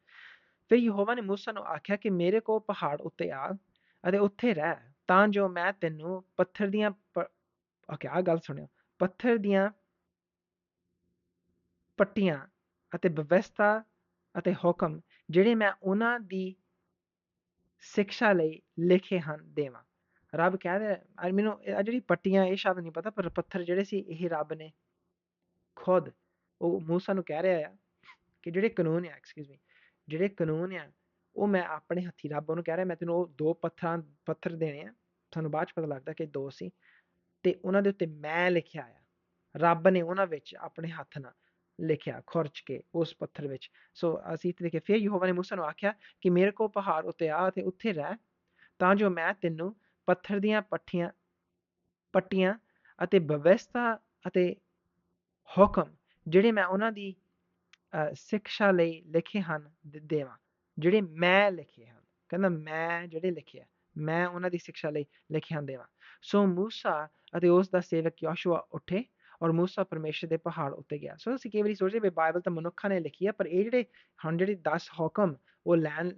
ਫਿਰ ਯਹੋਵਾ ਨੇ ਮੂਸਾ ਨੂੰ ਆਖਿਆ ਕਿ ਮੇਰੇ ਕੋਲ ਪਹਾੜ ਉੱਤੇ ਆ ਅਤੇ ਉੱਥੇ ਰਹਿ, ਤਾਂ ਜੋ ਮੈਂ ਤੈਨੂੰ ਪੱਥਰ ਦੀਆਂ ਓਕੇ ਆ ਗੱਲ ਸੁਣਿਓ। ਪੱਥਰ ਦੀਆਂ ਪੱਟੀਆਂ ਅਤੇ ਵਿਵਸਥਾ ਅਤੇ ਹੁਕਮ ਜਿਹੜੇ ਮੈਂ ਉਹਨਾਂ ਦੀ ਸਿੱਖਿਆ ਲਈ ਲਿਖੇ ਹਨ, ਦੇਵਾਂ। ਰੱਬ ਕਹਿ ਰਿਹਾ ਮੈਨੂੰ ਆ ਜਿਹੜੀ ਪੱਟੀਆਂ, ਇਹ ਸ਼ਬਦ ਨਹੀਂ ਪਤਾ, ਪਰ ਪੱਥਰ ਜਿਹੜੇ ਸੀ, ਇਹ ਰੱਬ ਨੇ ਖੁਦ ਉਹ ਮੂਸਾ ਨੂੰ ਕਹਿ ਰਿਹਾ ਆ ਕਿ ਜਿਹੜੇ ਕਾਨੂੰਨ ਆ ਐਕਸਕਿਊਜ਼ ਮੀ ਜਿਹੜੇ ਕਾਨੂੰਨ ਆ, ਉਹ ਮੈਂ ਆਪਣੇ ਹੱਥੀ ਰੱਬ ਉਹਨੂੰ ਕਹਿ ਰਿਹਾ, ਮੈਂ ਤੈਨੂੰ ਉਹ ਦੋ ਪੱਥਰਾਂ, ਪੱਥਰ ਦੇਣੇ ਆ, ਤੁਹਾਨੂੰ ਬਾਅਦ ਚ ਪਤਾ ਲੱਗਦਾ ਕਿ ਦੋ ਸੀ, ਤੇ ਉਹਨਾਂ ਦੇ ਉੱਤੇ ਮੈਂ ਲਿਖਿਆ ਆ, ਰੱਬ ਨੇ ਉਹਨਾਂ ਵਿੱਚ ਆਪਣੇ ਹੱਥ ਨਾਲ ਲਿਖਿਆ, ਖੁਰਚ ਕੇ ਉਸ ਪੱਥਰ ਵਿੱਚ। ਸੋ ਅਸੀਂ ਇੱਥੇ ਦੇਖੇ ਫਿਰ ਯਹੋਵਾ ਨੇ ਮੂਸਾ ਨੂੰ ਆਖਿਆ ਕਿ ਮੇਰੇ ਕੋਲ ਪਹਾੜ ਉੱਤੇ ਆ ਤੇ ਉੱਥੇ ਰਹਿ, ਤਾਂ ਜੋ ਮੈਂ ਤੈਨੂੰ ਪੱਥਰ ਦੀਆਂ ਪੱਠੀਆਂ, ਪੱਟੀਆਂ ਅਤੇ ਵਿਵਸਥਾ ਅਤੇ ਹੁਕਮ ਜਿਹੜੇ ਮੈਂ ਉਹਨਾਂ ਦੀ ਅਹ, ਸਿੱਖਿਆ ਲਈ ਲਿਖੇ ਹਨ ਦੇਵਾਂ। ਜਿਹੜੇ ਮੈਂ ਲਿਖੇ ਹਨ ਕਹਿੰਦਾ ਮੈਂ ਜਿਹੜੇ ਲਿਖੇ ਆ ਮੈਂ ਉਹਨਾਂ ਦੀ ਸਿੱਖਿਆ ਲਈ ਲਿਖੇ ਹਨ ਦੇਵਾਂ। ਸੋ ਮੂਸਾ ਅਤੇ ਉਸ ਦਾ ਸੇਵਕ ਯੋਸ਼ੂਆ ਉੱਠੇ ਔਰ ਮੂਸਾ ਪਰਮੇਸ਼ਰ ਦੇ ਪਹਾੜ ਉੱਤੇ ਗਿਆ। ਸੋ ਅਸੀਂ ਕਈ ਵਾਰੀ ਸੋਚਦੇ ਵੀ ਬਾਈਬਲ ਤਾਂ ਮਨੁੱਖਾਂ ਨੇ ਲਿਖੀ ਆ ਪਰ ਇਹ ਜਿਹੜੇ ਹੁਣ ਜਿਹੜੇ 10 ਹੁਕਮ ਉਹ ਲੈਣ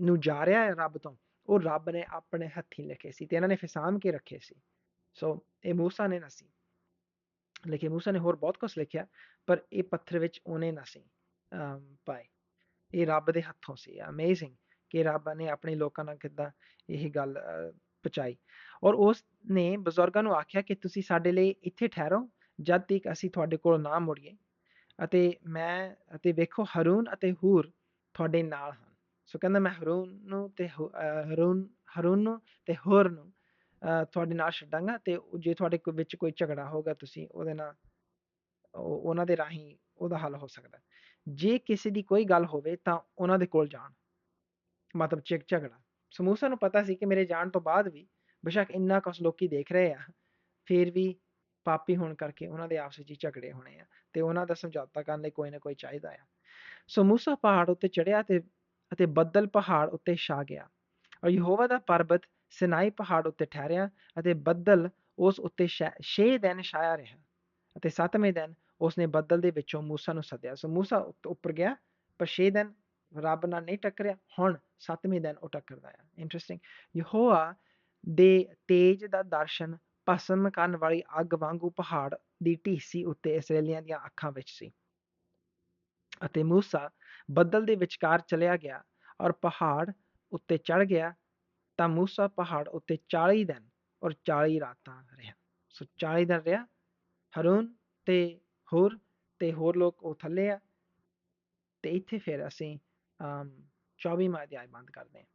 ਨੂੰ ਜਾ ਰਿਹਾ ਹੈ ਰੱਬ ਤੋਂ ਉਹ ਰੱਬ ਨੇ ਆਪਣੇ ਹੱਥੀਂ ਲਿਖੇ ਸੀ ਤੇ ਇਹਨਾਂ ਨੇ ਫਿਰ ਕੇ ਰੱਖੇ ਸੀ। ਸੋ ਇਹ ਮੂਸਾ ਨੇ ਨਾ ਸੀ। ਲੇਕਿਨ ਮੂਸਾ ਨੇ ਹੋਰ ਬਹੁਤ ਕੁਝ ਲਿਖਿਆ, ਪਰ ਇਹ ਪੱਥਰ ਵਿੱਚ ਉਹਨੇ ਨਾ ਸੀ ਪਾਏ। ਇਹ ਰੱਬ ਦੇ ਹੱਥੋਂ ਸੀ ਅਮੇਜ਼ਿੰਗ ਕਿ ਰੱਬ ਨੇ ਆਪਣੇ ਲੋਕਾਂ ਨਾਲ ਕਿੱਦਾਂ ਇਹ ਗੱਲ ਪਹੁੰਚਾਈ। ਔਰ ਉਸ ਨੇ ਬਜ਼ੁਰਗਾਂ ਨੂੰ ਆਖਿਆ ਕਿ ਤੁਸੀਂ ਸਾਡੇ ਲਈ ਇੱਥੇ ਠਹਿਰੋ, ਜਦ ਤੱਕ ਅਸੀਂ ਤੁਹਾਡੇ ਕੋਲ ਨਾ ਮੁੜੀਏ। ਅਤੇ ਮੈਂ, ਅਤੇ ਵੇਖੋ ਹਰੂਨ ਅਤੇ ਹੂਰ ਤੁਹਾਡੇ ਨਾਲ ਹਨ। ਸੋ ਕਹਿੰਦਾ ਮੈਂ ਹਰੂਨ ਨੂੰ ਤੇ ਹੂ- ਹਰੂਨ ਹਰੂਨ ਨੂੰ ਤੇ ਹੂਰ ਨੂੰ ਤੁਹਾਡੇ ਨਾਲ ਛੱਡਾਂਗਾ ਤੇ ਜੇ ਤੁਹਾਡੇ ਕੋ- ਵਿੱਚ ਕੋਈ ਝਗੜਾ ਹੋਗਾ ਤੁਸੀਂ ਉਹਦੇ ਨਾਲ ਉਹ- ਉਹਨਾਂ ਦੇ ਰਾਹੀਂ ਉਹਦਾ ਹੱਲ ਹੋ ਸਕਦਾ। ਹੈ। ਜੇ ਕਿਸੇ ਦੀ ਕੋਈ ਗੱਲ ਹੋਵੇ ਤਾਂ ਉਹਨਾਂ ਦੇ ਕੋਲ ਜਾਣ। ਮਤਲਬ ਝਿਕ ਝਗੜਾ। ਸਮੂਸਾ ਨੂੰ ਪਤਾ ਸੀ ਕਿ ਮੇਰੇ ਜਾਣ ਤੋਂ ਬਾਅਦ ਵੀ ਬੇਸ਼ੱਕ ਇੰਨਾ ਕੁਛ ਲੋਕੀ ਦੇਖ ਰਹੇ ਆ, ਫਿਰ ਵੀ ਪਾਪੀ ਹੋਣ ਕਰਕੇ ਉਹਨਾਂ ਦੇ ਆਪਸ ਵਿੱਚ ਹੀ ਝਗੜੇ ਹੋਣੇ ਆ ਤੇ ਉਹਨਾਂ ਦਾ ਸਮਝੌਤਾ ਕਰਨ ਲਈ ਕੋਈ ਨਾ ਕੋਈ ਚਾਹੀਦਾ ਆ। ਸੋ ਮੂਸਾ ਪਹਾੜ ਉੱਤੇ ਚੜਿਆ ਤੇ, ਅਤੇ ਬੱਦਲ ਪਹਾੜ ਉੱਤੇ ਛਾ ਗਿਆ। ਔਰ ਯਹੋਵਾ ਦਾ ਪਰਬਤ ਸਿਨਾਈ ਪਹਾੜ ਉੱਤੇ ਠਹਿਰਿਆ ਅਤੇ ਬੱਦਲ ਉਸ ਉੱਤੇ 6 ਦਿਨ ਛਾਇਆ ਰਿਹਾ ਅਤੇ 7ਵੇਂ ਦਿਨ ਉਸਨੇ ਬੱਦਲ ਦੇ ਵਿੱਚੋਂ ਮੂਸਾ ਨੂੰ ਸੱਦਿਆ। ਸੋ ਮੂਸਾ ਉੱਪਰ ਗਿਆ, ਪਰ 6 ਦਿਨ ਰੱਬ ਨਾਲ ਨਹੀਂ ਟੱਕਰਿਆ, ਹੁਣ 7ਵੇਂ ਦਿਨ ਉਹ ਟੱਕਰਦਾ ਆ। ਇੰਟਰਸਟਿੰਗ ਯਹੋਵਾ ਦੇ ਤੇਜ ਦਾ ਦਰਸ਼ਨ ਭਸਮ ਕਰਨ ਵਾਲੀ ਅੱਗ ਵਾਂਗੂ ਪਹਾੜ ਦੀ ਢੀਸੀ ਉੱਤੇ ਇਸਰਾਏਲੀਆਂ ਦੀਆਂ ਅੱਖਾਂ ਵਿੱਚ ਸੀ। ਅਤੇ ਮੂਸਾ ਬੱਦਲ ਦੇ ਵਿਚਕਾਰ ਚਲਿਆ ਗਿਆ ਔਰ ਪਹਾੜ ਉੱਤੇ ਚੜ ਗਿਆ ਤਾਂ ਮੂਸਾ ਪਹਾੜ ਉੱਤੇ 40 ਦਿਨ ਔਰ 40 ਰਾਤਾਂ ਰਿਹਾ। ਸੋ 40 ਦਿਨ ਰਿਹਾ। ਹਰੂਨ ਤੇ ਹੋਰ ਤੇ ਹੋਰ ਲੋਕ ਉਹ ਥੱਲੇ ਆ। ਤੇ ਇੱਥੇ ਫਿਰ ਅਸੀਂ, ਅਮ 24ਵਾਂ ਅਧਿਆਇ ਬੰਦ ਕਰਦੇ ਹਾਂ।